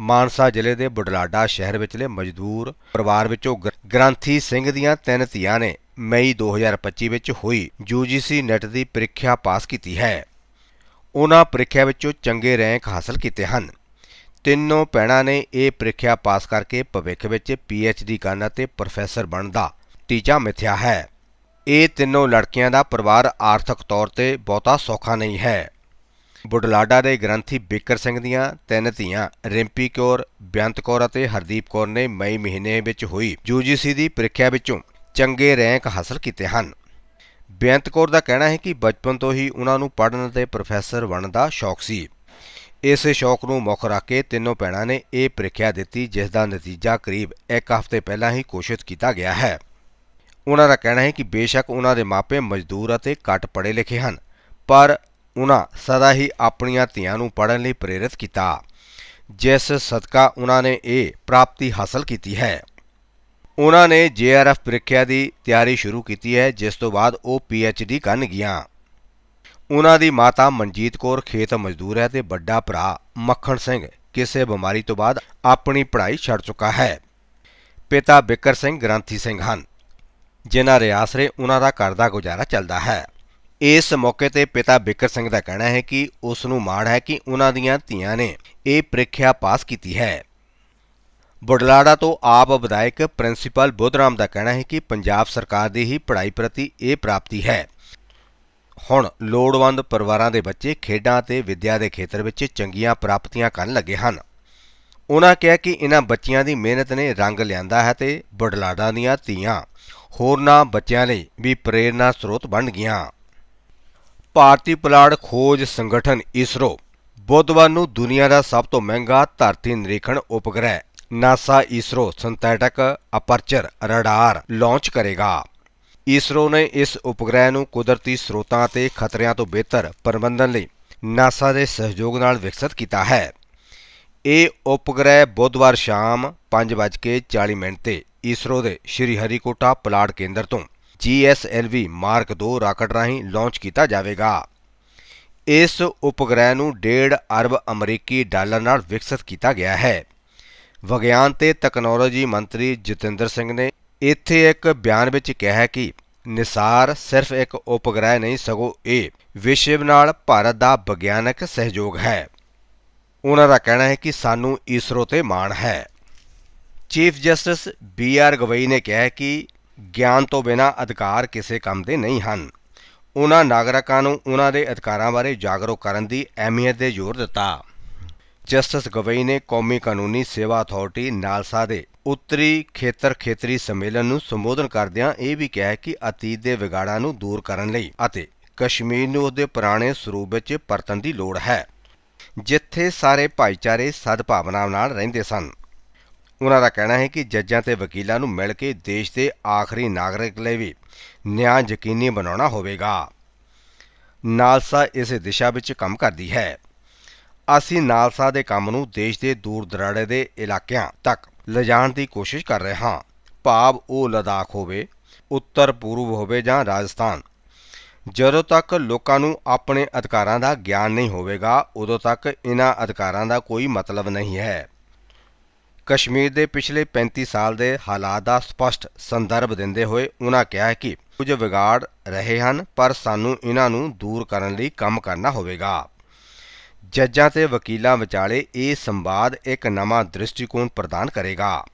ਮਾਨਸਾ ਜ਼ਿਲ੍ਹੇ ਦੇ ਬੁਢਲਾਡਾ ਸ਼ਹਿਰ ਵਿਚਲੇ ਮਜ਼ਦੂਰ ਪਰਿਵਾਰ ਵਿੱਚੋਂ ਗ੍ਰ- ਗ੍ਰੰਥੀ ਸਿੰਘ ਦੀਆਂ ਤਿੰਨ ਧੀਆਂ ਨੇ ਮਈ 2025 ਵਿੱਚ ਹੋਈ UGC ਨੈਟ ਦੀ ਪ੍ਰੀਖਿਆ ਪਾਸ ਕੀਤੀ ਹੈ। ਉਹਨਾਂ ਪ੍ਰੀਖਿਆ ਵਿੱਚੋਂ ਚੰਗੇ ਰੈਂਕ ਹਾਸਲ ਕੀਤੇ ਹਨ। ਤਿੰਨੋਂ ਭੈਣਾਂ ਨੇ ਇਹ ਪ੍ਰੀਖਿਆ ਪਾਸ ਕਰਕੇ ਭਵਿੱਖ ਵਿੱਚ PhD ਕਰਨ ਅਤੇ ਪ੍ਰੋਫੈਸਰ ਬਣਨ ਦਾ ਟੀਚਾ ਮਿਥਿਆ ਹੈ। ਇਹ ਤਿੰਨੋਂ ਲੜਕੀਆਂ ਦਾ ਪਰਿਵਾਰ ਆਰਥਿਕ ਤੌਰ ਤੇ ਬਹੁਤਾ ਸੌਖਾ ਨਹੀਂ ਹੈ। ਬੁਢਲਾਡਾ ਦੇ ਗ੍ਰੰਥੀ ਬਿੱਕਰ ਸਿੰਘ ਦੀਆਂ ਤਿੰਨ ਧੀਆਂ, ਰਿੰਪੀ ਕੌਰ ਬੇਅੰਤ ਕੌਰ ਅਤੇ ਹਰਦੀਪ ਕੌਰ ਨੇ ਮਈ ਮਹੀਨੇ ਵਿੱਚ ਹੋਈ UGC ਦੀ ਪ੍ਰੀਖਿਆ ਵਿੱਚੋਂ ਚੰਗੇ ਰੈਂਕ ਹਾਸਲ ਕੀਤੇ ਹਨ। ਬੇਅੰਤ ਕੌਰ ਦਾ ਕਹਿਣਾ ਹੈ ਕਿ ਬਚਪਨ ਤੋਂ ਹੀ ਉਹਨਾਂ ਨੂੰ ਪੜ੍ਹਨ ਅਤੇ ਪ੍ਰੋਫੈਸਰ ਬਣਨ ਦਾ ਸ਼ੌਕ ਸੀ। ਇਸ ਸ਼ੌਕ ਨੂੰ ਮੁੱਖ ਰੱਖ ਕੇ ਤਿੰਨੋਂ ਭੈਣਾਂ ਨੇ ਇਹ ਪ੍ਰੀਖਿਆ ਦਿੱਤੀ, ਜਿਸ ਦਾ ਨਤੀਜਾ ਕਰੀਬ ਇੱਕ ਹਫ਼ਤੇ ਪਹਿਲਾਂ ਹੀ ਘੋਸ਼ਿਤ ਕੀਤਾ ਗਿਆ ਹੈ। ਉਹਨਾਂ ਦਾ ਕਹਿਣਾ ਹੈ ਕਿ ਬੇਸ਼ੱਕ ਉਹਨਾਂ ਦੇ ਮਾਪੇ ਮਜ਼ਦੂਰ ਅਤੇ ਘੱਟ ਪੜ੍ਹੇ ਲਿਖੇ ਹਨ, ਪਰ ਉਹਨਾਂ ਸਦਾ ਹੀ ਆਪਣੀਆਂ ਧੀਆਂ ਨੂੰ ਪੜ੍ਹਨ ਲਈ ਪ੍ਰੇਰਿਤ ਕੀਤਾ, ਜਿਸ ਸਦਕਾ ਉਹਨਾਂ ਨੇ ਇਹ ਪ੍ਰਾਪਤੀ ਹਾਸਲ ਕੀਤੀ ਹੈ। ਉਹਨਾਂ ਨੇ ਜੇਆਰਐਫ ਪ੍ਰੀਖਿਆ ਦੀ ਤਿਆਰੀ ਸ਼ੁਰੂ ਕੀਤੀ ਹੈ, ਜਿਸ ਤੋਂ ਬਾਅਦ ਉਹ ਪੀਐਚਡੀ ਕਰਨ ਗਿਆ ਉਹਨਾਂ ਦੀ ਮਾਤਾ ਮਨਜੀਤ ਕੌਰ ਖੇਤ ਮਜ਼ਦੂਰ ਹੈ ਤੇ ਵੱਡਾ ਭਰਾ ਮੱਖਣ ਸਿੰਘ ਕਿਸੇ ਬਿਮਾਰੀ ਤੋਂ ਬਾਅਦ ਆਪਣੀ ਪੜ੍ਹਾਈ ਛੱਡ ਚੁੱਕਾ ਹੈ। ਪਿਤਾ ਬਿਕਰ ਸਿੰਘ ਗ੍ਰੰਥੀ ਸਿੰਘ ਹਨ, ਜਿਨ੍ਹਾਂ ਦੇ ਆਸਰੇ ਉਹਨਾਂ ਦਾ ਘਰ ਦਾ ਗੁਜ਼ਾਰਾ ਚੱਲਦਾ ਹੈ। ਇਸ ਮੌਕੇ ਤੇ ਪਿਤਾ ਬਿਕਰ ਸਿੰਘ ਦਾ ਕਹਿਣਾ ਹੈ ਕਿ ਉਸ ਨੂੰ ਮਾਣ ਹੈ ਕਿ ਉਹਨਾਂ ਦੀਆਂ ਧੀਆਂ ਨੇ ਇਹ ਪ੍ਰੀਖਿਆ ਪਾਸ ਕੀਤੀ ਹੈ। ਬੁਢਲਾੜਾ ਤੋਂ ਆਪ ਵਿਧਾਇਕ ਪ੍ਰਿੰਸੀਪਲ ਬੁੱਧਰਾਮ ਦਾ ਕਹਿਣਾ ਹੈ ਕਿ ਪੰਜਾਬ ਸਰਕਾਰ ਦੀ ਹੀ ਪੜ੍ਹਾਈ ਪ੍ਰਤੀ ਇਹ ਪ੍ਰਾਪਤੀ ਹੈ। ਹੁਣ ਲੋੜਵੰਦ ਪਰਿਵਾਰਾਂ ਦੇ ਬੱਚੇ ਖੇਡਾਂ ਅਤੇ ਵਿੱਦਿਆ ਦੇ ਖੇਤਰ ਵਿੱਚ ਚੰਗੀਆਂ ਪ੍ਰਾਪਤੀਆਂ ਕਰਨ ਲੱਗੇ ਹਨ। ਉਹਨਾਂ ਕਿਹਾ ਕਿ ਇਹਨਾਂ ਬੱਚਿਆਂ ਦੀ ਮਿਹਨਤ ਨੇ ਰੰਗ ਲਿਆਂਦਾ ਹੈ ਤੇ ਬੁਢਲਾਡਾ ਦੀਆਂ ਧੀਆਂ ਹੋਰਨਾਂ ਬੱਚਿਆਂ ਲਈ ਵੀ ਪ੍ਰੇਰਨਾ ਸਰੋਤ ਬਣ ਗਈਆਂ। ਭਾਰਤੀ ਪੁਲਾੜ ਖੋਜ ਸੰਗਠਨ ਇਸਰੋ ਬੁੱਧਵਾਰ ਨੂੰ ਦੁਨੀਆ ਦਾ ਸਭ ਤੋਂ ਮਹਿੰਗਾ ਧਰਤੀ ਨਿਰੀਖਣ ਉਪਗ੍ਰਹਿ NASA ISRO synthetic aperture radar launch ਕਰੇਗਾ। ਇਸਰੋ ਨੇ ਇਸ ਉਪਗ੍ਰਹਿ ਨੂੰ ਕੁਦਰਤੀ ਸਰੋਤਾਂ ਅਤੇ ਖਤਰਿਆਂ ਤੋਂ ਬਿਹਤਰ ਪ੍ਰਬੰਧਨ ਲਈ ਨਾਸਾ ਦੇ ਸਹਿਯੋਗ ਨਾਲ ਵਿਕਸਿਤ ਕੀਤਾ ਹੈ। ਇਹ ਉਪਗ੍ਰਹਿ ਬੁੱਧਵਾਰ ਸ਼ਾਮ 5:40 ਮਿੰਟ ਤੇ ਇਸਰੋ ਦੇ ਸ਼੍ਰੀ ਹਰੀਕੋਟਾ ਪੁਲਾੜ ਕੇਂਦਰ ਤੋਂ GSLV ਮਾਰਕ 2 ਰਾਕਟ ਰਾਹੀਂ ਲਾਂਚ ਕੀਤਾ ਜਾਵੇਗਾ। ਇਸ ਉਪਗ੍ਰਹਿ ਨੂੰ 1.5 ਅਰਬ ਅਮਰੀਕੀ ਡਾਲਰ ਨਾਲ ਵਿਕਸਿਤ ਕੀਤਾ ਗਿਆ ਹੈ। ਵਿਗਿਆਨ ਤੇ ਤਕਨਾਲੋਜੀ ਮੰਤਰੀ ਜਤਿੰਦਰ ਸਿੰਘ ਨੇ ਇੱਥੇ ਇੱਕ ਬਿਆਨ ਵਿੱਚ ਕਿਹਾ ਕਿ ਨਿਸਾਰ ਸਿਰਫ ਇੱਕ ਉਪਗ੍ਰਹਿ ਨਹੀਂ, ਸਗੋਂ ਇਹ ਵਿਸ਼ਵ ਨਾਲ ਭਾਰਤ ਦਾ ਵਿਗਿਆਨਕ ਸਹਿਯੋਗ ਹੈ। ਉਹਨਾਂ ਦਾ ਕਹਿਣਾ ਹੈ ਕਿ ਸਾਨੂੰ ਇਸਰੋ ਤੇ ਮਾਣ ਹੈ। Chief justice B R Gavai ਨੇ ਕਿਹਾ ਕਿ ਗਿਆਨ ਤੋਂ ਬਿਨਾਂ ਅਧਿਕਾਰ ਕਿਸੇ ਕੰਮ ਦੇ ਨਹੀਂ ਹਨ। ਉਹਨਾਂ ਨਾਗਰਿਕਾਂ ਨੂੰ ਉਹਨਾਂ ਦੇ ਅਧਿਕਾਰਾਂ ਬਾਰੇ ਜਾਗਰੂਕ ਕਰਨ ਦੀ ਅਹਿਮੀਅਤ ਤੇ ਜ਼ੋਰ ਦਿੱਤਾ। ਜਸਟਿਸ ਗਵਈ ਨੇ ਕੌਮੀ ਕਾਨੂੰਨੀ ਸੇਵਾ ਅਥਾਰਟੀ ਨਾਲਸਾ ਦੇ ਉੱਤਰੀ ਖੇਤਰ ਖੇਤਰੀ ਸੰਮੇਲਨ ਨੂੰ ਸੰਬੋਧਨ ਕਰਦਿਆਂ ਇਹ ਵੀ ਕਿਹਾ ਕਿ ਅਤੀਤ ਦੇ ਵਿਗਾੜਾਂ ਨੂੰ ਦੂਰ ਕਰਨ ਲਈ ਅਤੇ ਕਸ਼ਮੀਰ ਨੂੰ ਉਹਦੇ ਪੁਰਾਣੇ ਸਰੂਪ ਵਿੱਚ ਪਰਤਣ ਦੀ ਲੋੜ ਹੈ, ਜਿੱਥੇ ਸਾਰੇ ਭਾਈਚਾਰੇ ਸਦਭਾਵਨਾ ਨਾਲ ਰਹਿੰਦੇ ਸਨ। ਉਹਨਾਂ ਦਾ ਕਹਿਣਾ ਹੈ ਕਿ ਜੱਜਾਂ ਤੇ ਵਕੀਲਾਂ ਨੂੰ ਮਿਲ ਕੇ ਦੇਸ਼ ਦੇ ਆਖਰੀ ਨਾਗਰਿਕ ਲਈ ਵੀ ਨਿਆਂ ਯਕੀਨੀ ਬਣਾਉਣਾ ਹੋਵੇਗਾ। ਨਾਲਸਾ ਇਸ ਦਿਸ਼ਾ ਵਿੱਚ ਕੰਮ ਕਰਦੀ ਹੈ। ਅਸੀਂ ਨਾਲਸਾ ਦੇ ਕੰਮ ਨੂੰ ਦੇਸ਼ ਦੇ ਦੂਰ ਦਰਾੜੇ ਦੇ ਇਲਾਕਿਆਂ ਤੱਕ ਲਿਜਾਣ ਦੀ ਕੋਸ਼ਿਸ਼ ਕਰ ਰਹੇ ਹਾਂ। ਭਾਵ ਉਹ ਲਦਾਖ ਹੋਵੇ ਉੱਤਰ ਪੂਰਬ ਹੋਵੇ ਜਾਂ ਰਾਜਸਥਾਨ। ਜਦੋਂ ਤੱਕ ਲੋਕਾਂ ਨੂੰ ਆਪਣੇ ਅਧਿਕਾਰਾਂ ਦਾ ਗਿਆਨ ਨਹੀਂ ਹੋਵੇਗਾ, ਉਦੋਂ ਤੱਕ ਇਹਨਾਂ ਅਧਿਕਾਰਾਂ ਦਾ ਕੋਈ ਮਤਲਬ ਨਹੀਂ ਹੈ। ਕਸ਼ਮੀਰ ਦੇ ਪਿਛਲੇ 35 ਸਾਲ ਦੇ ਹਾਲਾਤ ਦਾ ਸਪਸ਼ਟ ਸੰਦਰਭ ਦਿੰਦੇ ਹੋਏ ਉਨ੍ਹਾਂ ਕਿਹਾ ਕਿ ਕੁਝ ਵਿਗਾੜ ਰਹੇ ਹਨ, ਪਰ ਸਾਨੂੰ ਇਹਨਾਂ ਨੂੰ ਦੂਰ ਕਰਨ ਲਈ ਕੰਮ ਕਰਨਾ ਹੋਵੇਗਾ। ਜੱਜਾਂ ਤੇ ਵਕੀਲਾਂ ਵਿਚਾਲੇ ਇਹ ਸੰਵਾਦ ਇੱਕ ਨਵਾਂ ਦ੍ਰਿਸ਼ਟੀਕੋਣ ਪ੍ਰਦਾਨ ਕਰੇਗਾ।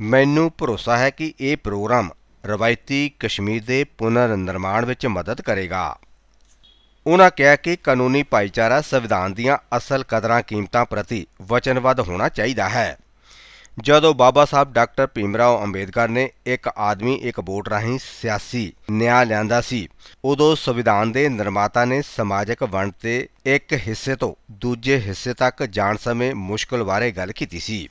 ਮੈਨੂੰ ਭਰੋਸਾ ਹੈ ਕਿ ਇਹ ਪ੍ਰੋਗਰਾਮ ਰਵਾਇਤੀ ਕਸ਼ਮੀਰ ਦੇ ਪੁਨਰ ਨਿਰਮਾਣ ਵਿੱਚ ਮਦਦ ਕਰੇਗਾ। ਉਨ੍ਹਾਂ ਕਿਹਾ ਕਿ ਕਾਨੂੰਨੀ ਭਾਈਚਾਰਾ ਸੰਵਿਧਾਨ ਦੀਆਂ ਅਸਲ ਕਦਰਾਂ ਕੀਮਤਾਂ ਪ੍ਰਤੀ ਵਚਨਬੱਧ ਹੋਣਾ ਚਾਹੀਦਾ ਹੈ। ਜਦੋਂ ਬਾਬਾ ਸਾਹਿਬ ਡਾਕਟਰ ਭੀਮਰਾਓ ਅੰਬੇਦਕਰ ਨੇ ਇੱਕ ਆਦਮੀ, ਇੱਕ ਵੋਟ ਰਾਹੀਂ ਸਿਆਸੀ ਨਿਆਂ ਲਿਆਂਦਾ ਸੀ, ਉਦੋਂ ਸੰਵਿਧਾਨ ਦੇ ਨਿਰਮਾਤਾ ਨੇ ਸਮਾਜਿਕ ਵੰਡ ਤੇ ਇੱਕ ਹਿੱਸੇ ਤੋਂ ਦੂਜੇ ਹਿੱਸੇ ਤੱਕ ਜਾਣ ਸਮੇਂ ਮੁਸ਼ਕਲ ਬਾਰੇ ਗੱਲ ਕੀਤੀ ਸੀ।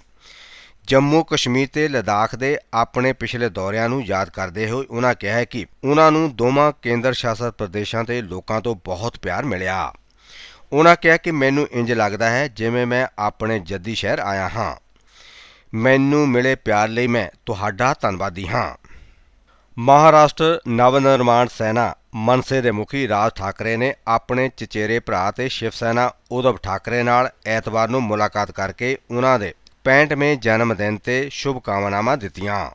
ਜੰਮੂ ਕਸ਼ਮੀਰ ਤੇ ਲਦਾਖ ਦੇ ਆਪਣੇ ਪਿਛਲੇ ਦੌਰਿਆਂ ਨੂੰ ਯਾਦ ਕਰਦੇ ਹੋਏ ਉਹਨਾਂ ਕਿਹਾ ਹੈ ਕਿ ਉਹਨਾਂ ਨੂੰ ਦੋਵਾਂ ਕੇਂਦਰ ਸ਼ਾਸਤ ਪ੍ਰਦੇਸ਼ਾਂ ਤੇ ਲੋਕਾਂ ਤੋਂ ਬਹੁਤ ਪਿਆਰ ਮਿਲਿਆ। ਉਹਨਾਂ ਕਿਹਾ ਕਿ ਮੈਨੂੰ ਇੰਜ ਲੱਗਦਾ ਹੈ ਜਿਵੇਂ ਮੈਂ ਆਪਣੇ ਜੱਦੀ ਸ਼ਹਿਰ ਆਇਆ ਹਾਂ। ਮੈਨੂੰ ਮਿਲੇ ਪਿਆਰ ਲਈ ਮੈਂ ਤੁਹਾਡਾ ਧੰਨਵਾਦੀ ਹਾਂ। ਮਹਾਰਾਸ਼ਟਰ ਨਵ ਨਿਰਮਾਣ ਸੈਨਾ ਮਨਸੇ ਦੇ ਮੁਖੀ ਰਾਜ ਠਾਕਰੇ ਨੇ ਆਪਣੇ ਚਚੇਰੇ ਭਰਾ ਤੇ ਸ਼ਿਵ ਸੈਨਾ ਉਧਵ ਠਾਕਰੇ ਨਾਲ ਐਤਵਾਰ ਨੂੰ ਮੁਲਾਕਾਤ ਕਰਕੇ ਉਹਨਾਂ ਦੇ 65ਵੇਂ ਜਨਮ ਦਿਨ ਤੇ ਸ਼ੁਭ ਕਾਮਨਾਵਾਂ ਦਿੱਤੀਆਂ।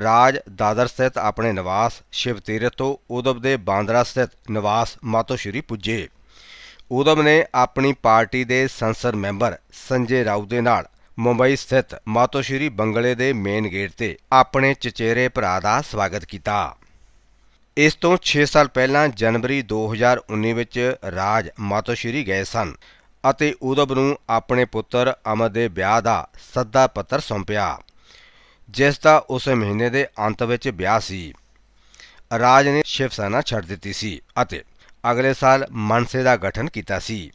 ਰਾਜ ਦਾਦਰ ਸਥਿਤ ਆਪਣੇ ਨਿਵਾਸ ਸ਼ਿਵ ਤੀਰਥ ਤੋਂ ਉਧਵ ਦੇ ਬਾਂਦਰਾ ਸਥਿਤ ਨਿਵਾਸ ਮਾਤੋਸ਼ਰੀ ਪੁੱਜੇ। ਉਦਵ ਨੇ ਆਪਣੀ ਪਾਰਟੀ ਦੇ ਸੰਸਦ ਮੈਂਬਰ ਸੰਜੇ ਰਾਉ ਦੇ ਨਾਲ ਮੁੰਬਈ ਸਥਿਤ ਮਾਤੋਸ਼ਰੀ ਬੰਗਲੇ ਦੇ ਮੇਨ ਗੇਟ ਤੇ ਆਪਣੇ ਚਚੇਰੇ ਭਰਾ ਦਾ ਸਵਾਗਤ ਕੀਤਾ। ਇਸ ਤੋਂ 6 ਸਾਲ ਪਹਿਲਾਂ ਜਨਵਰੀ 2019 ਵਿੱਚ ਰਾਜ ਮਾਤੋਸ਼ਰੀ ਗਏ ਸਨ ਅਤੇ ਉਦਵ ਨੂੰ ਆਪਣੇ ਪੁੱਤਰ ਅਮਰ ਦੇ ਵਿਆਹ ਦਾ ਸੱਦਾ ਪੱਤਰ ਸੌਂਪਿਆ, ਜਿਸ ਦਾ ਉਸੇ ਮਹੀਨੇ ਦੇ ਅੰਤ ਵਿੱਚ ਵਿਆਹ ਸੀ। ਰਾਜ ਨੇ ਸ਼ਿਵ ਸੈਨਾ ਛੱਡ ਦਿੱਤੀ ਸੀ ਅਤੇ ਅਗਲੇ ਸਾਲ ਮਨਸੇ ਦਾ ਗਠਨ ਕੀਤਾ ਸੀ।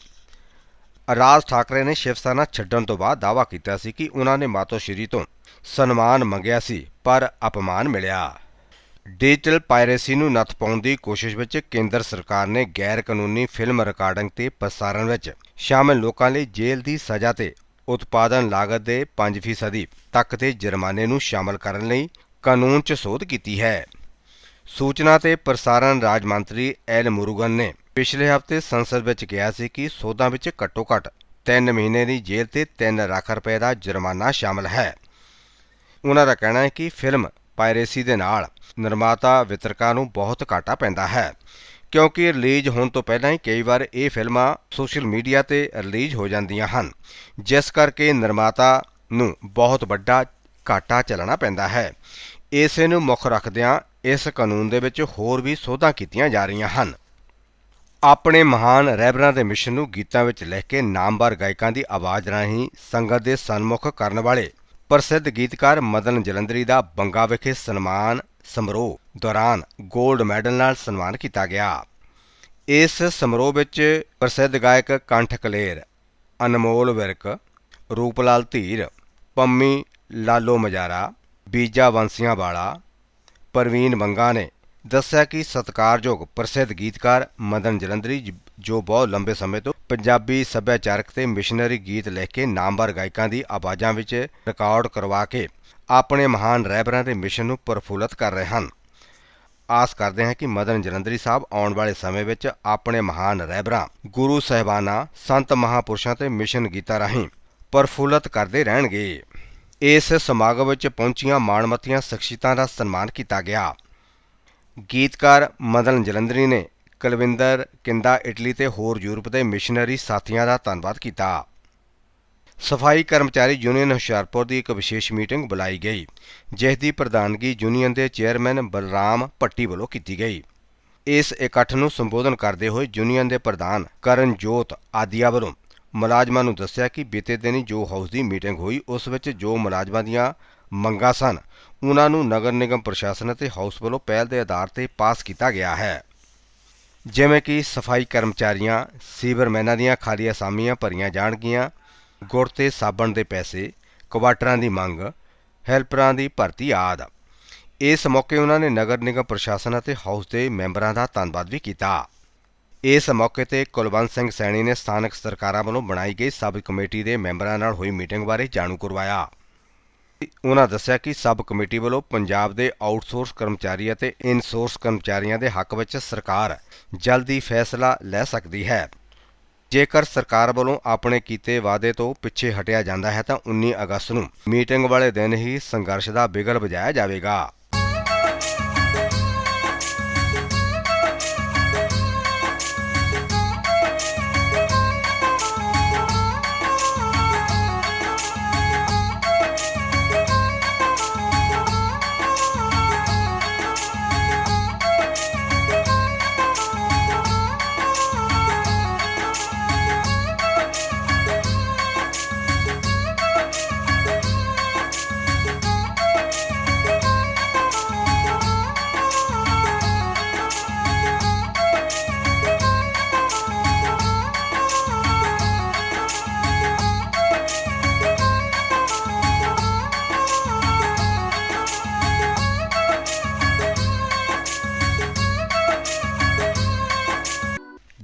ਰਾਜ ਠਾਕਰੇ ਨੇ ਸ਼ਿਵ ਸੈਨਾ ਛੱਡਣ ਤੋਂ ਬਾਅਦ ਦਾਅਵਾ ਕੀਤਾ ਸੀ ਕਿ ਉਹਨਾਂ ਨੇ ਮਾਤੋਸ਼ਰੀ ਤੋਂ ਸਨਮਾਨ ਮੰਗਿਆ ਸੀ, ਪਰ ਅਪਮਾਨ ਮਿਲਿਆ। ਡਿਜੀਟਲ ਪਾਇਰੇਸੀ ਨੂੰ ਨੱਥ ਪਾਉਣ ਦੀ ਕੋਸ਼ਿਸ਼ ਵਿੱਚ ਕੇਂਦਰ ਸਰਕਾਰ ਨੇ ਗੈਰ ਕਾਨੂੰਨੀ ਫਿਲਮ ਰਿਕਾਰਡਿੰਗ ਤੇ ਪ੍ਰਸਾਰਣ ਵਿੱਚ ਸ਼ਾਮਲ ਲੋਕਾਂ ਲਈ ਜੇਲ੍ਹ ਦੀ ਸਜ਼ਾ ਤੇ ਉਤਪਾਦਨ ਲਾਗਤ ਦੇ 5% ਤੱਕ ਦੇ ਜੁਰਮਾਨੇ ਨੂੰ ਸ਼ਾਮਲ ਕਰਨ ਲਈ ਕਾਨੂੰਨ 'ਚ ਸੋਧ ਕੀਤੀ ਹੈ। ਸੂਚਨਾ ਤੇ ਪ੍ਰਸਾਰਣ ਰਾਜ ਮੰਤਰੀ ਐਲ ਮੁਰੂਗਨ ਨੇ ਪਿਛਲੇ ਹਫ਼ਤੇ ਸੰਸਦ ਵਿੱਚ ਕਿਹਾ ਸੀ ਕਿ ਸੋਧਾਂ ਵਿੱਚ ਘੱਟੋ-ਘੱਟ 3 ਮਹੀਨੇ ਦੀ ਜੇਲ੍ਹ ਤੇ 3 ਲੱਖ ਰੁਪਏ ਦਾ ਜੁਰਮਾਨਾ ਸ਼ਾਮਲ ਹੈ। ਉਹਨਾਂ ਦਾ ਕਹਿਣਾ ਹੈ ਕਿ ਫਿਲਮ ਪਾਇਰੇਸੀ ਦੇ ਨਾਲ ਨਿਰਮਾਤਾ ਵਿਤਰਕਾਂ ਨੂੰ ਬਹੁਤ ਘਾਟਾ ਪੈਂਦਾ ਹੈ, ਕਿਉਂਕਿ ਰਿਲੀਜ਼ ਹੋਣ ਤੋਂ ਪਹਿਲਾਂ ਹੀ ਕਈ ਵਾਰ ਇਹ ਫਿਲਮਾਂ ਸੋਸ਼ਲ ਮੀਡੀਆ ਤੇ ਰਿਲੀਜ਼ ਹੋ ਜਾਂਦੀਆਂ ਹਨ, ਜਿਸ ਕਰਕੇ ਨਿਰਮਾਤਾ ਨੂੰ ਬਹੁਤ ਵੱਡਾ ਘਾਟਾ ਚੱਲਣਾ ਪੈਂਦਾ ਹੈ। ਇਸੇ ਨੂੰ ਮੁੱਖ ਰੱਖਦਿਆਂ ਇਸ ਕਾਨੂੰਨ ਦੇ ਵਿੱਚ ਹੋਰ ਵੀ ਸੋਧਾਂ ਕੀਤੀਆਂ ਜਾ ਰਹੀਆਂ ਹਨ। ਆਪਣੇ ਮਹਾਨ ਰਹਿਬਰਾਂ ਦੇ ਮਿਸ਼ਨ ਨੂੰ ਗੀਤਾਂ ਵਿੱਚ ਲਿਖ ਕੇ ਨਾਮਵਰ ਗਾਇਕਾਂ ਦੀ ਆਵਾਜ਼ ਰਾਹੀਂ ਸੰਗਤ ਦੇ ਸਨਮੁਖ ਕਰਨ ਵਾਲੇ ਪ੍ਰਸਿੱਧ ਗੀਤਕਾਰ ਮਦਨ ਜਲੰਧਰੀ ਦਾ ਬੰਗਾ ਵਿਖੇ ਸਨਮਾਨ ਸਮਾਰੋਹ ਦੌਰਾਨ 골ਡ ਮੈਡਲ ਨਾਲ ਸਨਮਾਨ ਕੀਤਾ ਗਿਆ। ਇਸ ਸਮਾਰੋਹ ਵਿੱਚ ਪ੍ਰਸਿੱਧ ਗਾਇਕ ਕੰਠ ਕਲੇਰ ਅਨਮੋਲ ਵਿਰਕ, ਰੂਪਲਾਲ ਧੀਰ, ਪੰਮੀ ਲਾਲੋ ਮਜਾਰਾ ਬੀਜਾ ਵੰਸੀਆਂ ਵਾਲਾ, ਪ੍ਰਵੀਨ ਬੰਗਾ ਨੇ ਦੱਸਿਆ ਕਿ ਸਤਿਕਾਰਯੋਗ ਪ੍ਰਸਿੱਧ ਗੀਤਕਾਰ ਮਦਨ ਜਲੰਧਰੀ ਜ- ਜੋ ਬਹੁਤ ਲੰਬੇ ਸਮੇਂ ਤੋਂ ਪੰਜਾਬੀ ਸੱਭਿਆਚਾਰਕ ਤੇ ਮਿਸ਼ਨਰੀ ਗੀਤ ਲਿਖ ਕੇ ਨਾਮਵਰ ਗਾਇਕਾਂ ਦੀ ਆਵਾਜ਼ਾਂ ਵਿੱਚ ਰਿਕਾਰਡ ਕਰਵਾ ਕੇ ਆਪਣੇ ਮਹਾਨ ਰਹਿਬਰਾਂ ਦੇ ਮਿਸ਼ਨ ਨੂੰ ਪ੍ਰਫੁੱਲਤ ਕਰ ਰਹੇ ਹਨ। ਆਸ ਕਰਦੇ ਹਾਂ ਕਿ ਮਦਨ ਜਲੰਧਰੀ ਸਾਹਿਬ ਆਉਣ ਵਾਲੇ ਸਮੇਂ ਵਿੱਚ ਆਪਣੇ ਮਹਾਨ ਰਹਿਬਰਾਂ ਗੁਰੂ ਸਹਿਬਾਨਾਂ, ਸੰਤ ਮਹਾਪੁਰਸ਼ਾਂ ਤੇ ਮਿਸ਼ਨ ਗੀਤਾਂ ਰਾਹੀਂ ਪ੍ਰਫੁੱਲਤ ਕਰਦੇ ਰਹਿਣਗੇ। ਇਸ ਸਮਾਗਮ ਵਿੱਚ ਪਹੁੰਚੀਆਂ ਮਾਣਮਤੀਆਂ, ਸ਼ਖਸੀਅਤਾਂ ਦਾ ਸਨਮਾਨ ਕੀਤਾ ਗਿਆ। ਗੀਤਕਾਰ ਮਦਨ ਜਲੰਧਰੀ ਨੇ ਕੁਲਵਿੰਦਰ ਕਿੰਦਾ ਇਟਲੀ ਤੇ ਹੋਰ ਯੂਰਪ ਦੇ ਮਿਸ਼ਨਰੀ ਸਾਥੀਆਂ ਦਾ ਧੰਨਵਾਦ ਕੀਤਾ। ਸਫ਼ਾਈ ਕਰਮਚਾਰੀ ਯੂਨੀਅਨ ਹੁਸ਼ਿਆਰਪੁਰ ਦੀ ਇੱਕ ਵਿਸ਼ੇਸ਼ ਮੀਟਿੰਗ ਬੁਲਾਈ ਗਈ ਜਿਸ ਦੀ ਪ੍ਰਧਾਨਗੀ ਯੂਨੀਅਨ ਦੇ ਚੇਅਰਮੈਨ ਬਲਰਾਮ ਭੱਟੀ ਵੱਲੋਂ ਕੀਤੀ ਗਈ। ਇਸ ਇਕੱਠ ਨੂੰ ਸੰਬੋਧਨ ਕਰਦੇ ਹੋਏ ਯੂਨੀਅਨ ਦੇ ਪ੍ਰਧਾਨ ਕਰਨਜੋਤ ਆਦੀਆ ਵੱਲੋਂ ਮੁਲਾਜ਼ਮਾਂ ਨੂੰ ਦੱਸਿਆ ਕਿ ਬੀਤੇ ਦਿਨੀ ਜੋ ਹਾਊਸ ਦੀ ਮੀਟਿੰਗ ਹੋਈ, ਉਸ ਵਿੱਚ ਜੋ ਮੁਲਾਜ਼ਮਾਂ ਦੀਆਂ ਮੰਗਾਂ ਸਨ। ਉਹਨਾਂ ਨੂੰ ਨਗਰ ਨਿਗਮ ਪ੍ਰਸ਼ਾਸਨ ਅਤੇ ਹਾਊਸ ਵੱਲੋਂ ਪਹਿਲ ਦੇ ਆਧਾਰ ਤੇ ਪਾਸ ਕੀਤਾ ਗਿਆ ਹੈ। ਜਿਵੇਂ ਕਿ ਸਫ਼ਾਈ ਕਰਮਚਾਰੀਆਂ, ਸੀਵਰਮੈਨਾਂ ਦੀਆਂ ਖਾਲੀ ਅਸਾਮੀਆਂ ਭਰੀਆਂ ਜਾਣਗੀਆਂ, ਗੁੜ ਤੇ ਸਾਬਣ ਦੇ ਪੈਸੇ, ਕੁਆਟਰਾਂ ਦੀ ਮੰਗ, ਹੈਲਪਰਾਂ ਦੀ ਭਰਤੀ ਆਦਿ। ਇਸ ਮੌਕੇ ਉਹਨਾਂ ਨੇ ਨਗਰ ਨਿਗਮ ਪ੍ਰਸ਼ਾਸਨ ਅਤੇ ਹਾਊਸ ਦੇ ਮੈਂਬਰਾਂ ਦਾ ਧੰਨਵਾਦ ਵੀ ਕੀਤਾ। ਇਸ ਮੌਕੇ ਤੇ ਕੁਲਵੰਤ ਸਿੰਘ ਸੈਣੀ ਨੇ ਸਥਾਨਕ ਸਰਕਾਰਾਂ ਵੱਲੋਂ ਬਣਾਈ ਗਈ ਸਬ ਕਮੇਟੀ ਦੇ ਮੈਂਬਰਾਂ ਨਾਲ ਹੋਈ ਮੀਟਿੰਗ ਬਾਰੇ ਜਾਣੂ ਕਰਵਾਇਆ। ਉਨ੍ਹਾਂ ਦੱਸਿਆ ਕਿ ਸਬ ਕਮੇਟੀ ਵੱਲੋਂ ਪੰਜਾਬ ਦੇ ਆਊਟਸੋਰਸ ਕਰਮਚਾਰੀ ਅਤੇ ਇਨਸੋਰਸ ਕਰਮਚਾਰੀਆਂ ਦੇ ਹੱਕ ਵਿੱਚ ਸਰਕਾਰ ਜਲਦੀ ਫੈਸਲਾ ਲੈ ਸਕਦੀ ਹੈ। ਜੇਕਰ ਸਰਕਾਰ ਵੱਲੋਂ ਆਪਣੇ ਕੀਤੇ ਵਾਅਦੇ ਤੋਂ ਪਿੱਛੇ ਹਟਿਆ ਜਾਂਦਾ ਹੈ ਤਾਂ 19 ਅਗਸਤ ਨੂੰ ਮੀਟਿੰਗ ਵਾਲੇ ਦਿਨ ਹੀ ਸੰਘਰਸ਼ ਦਾ ਬਿਗਲ ਵਜਾਇਆ ਜਾਵੇਗਾ।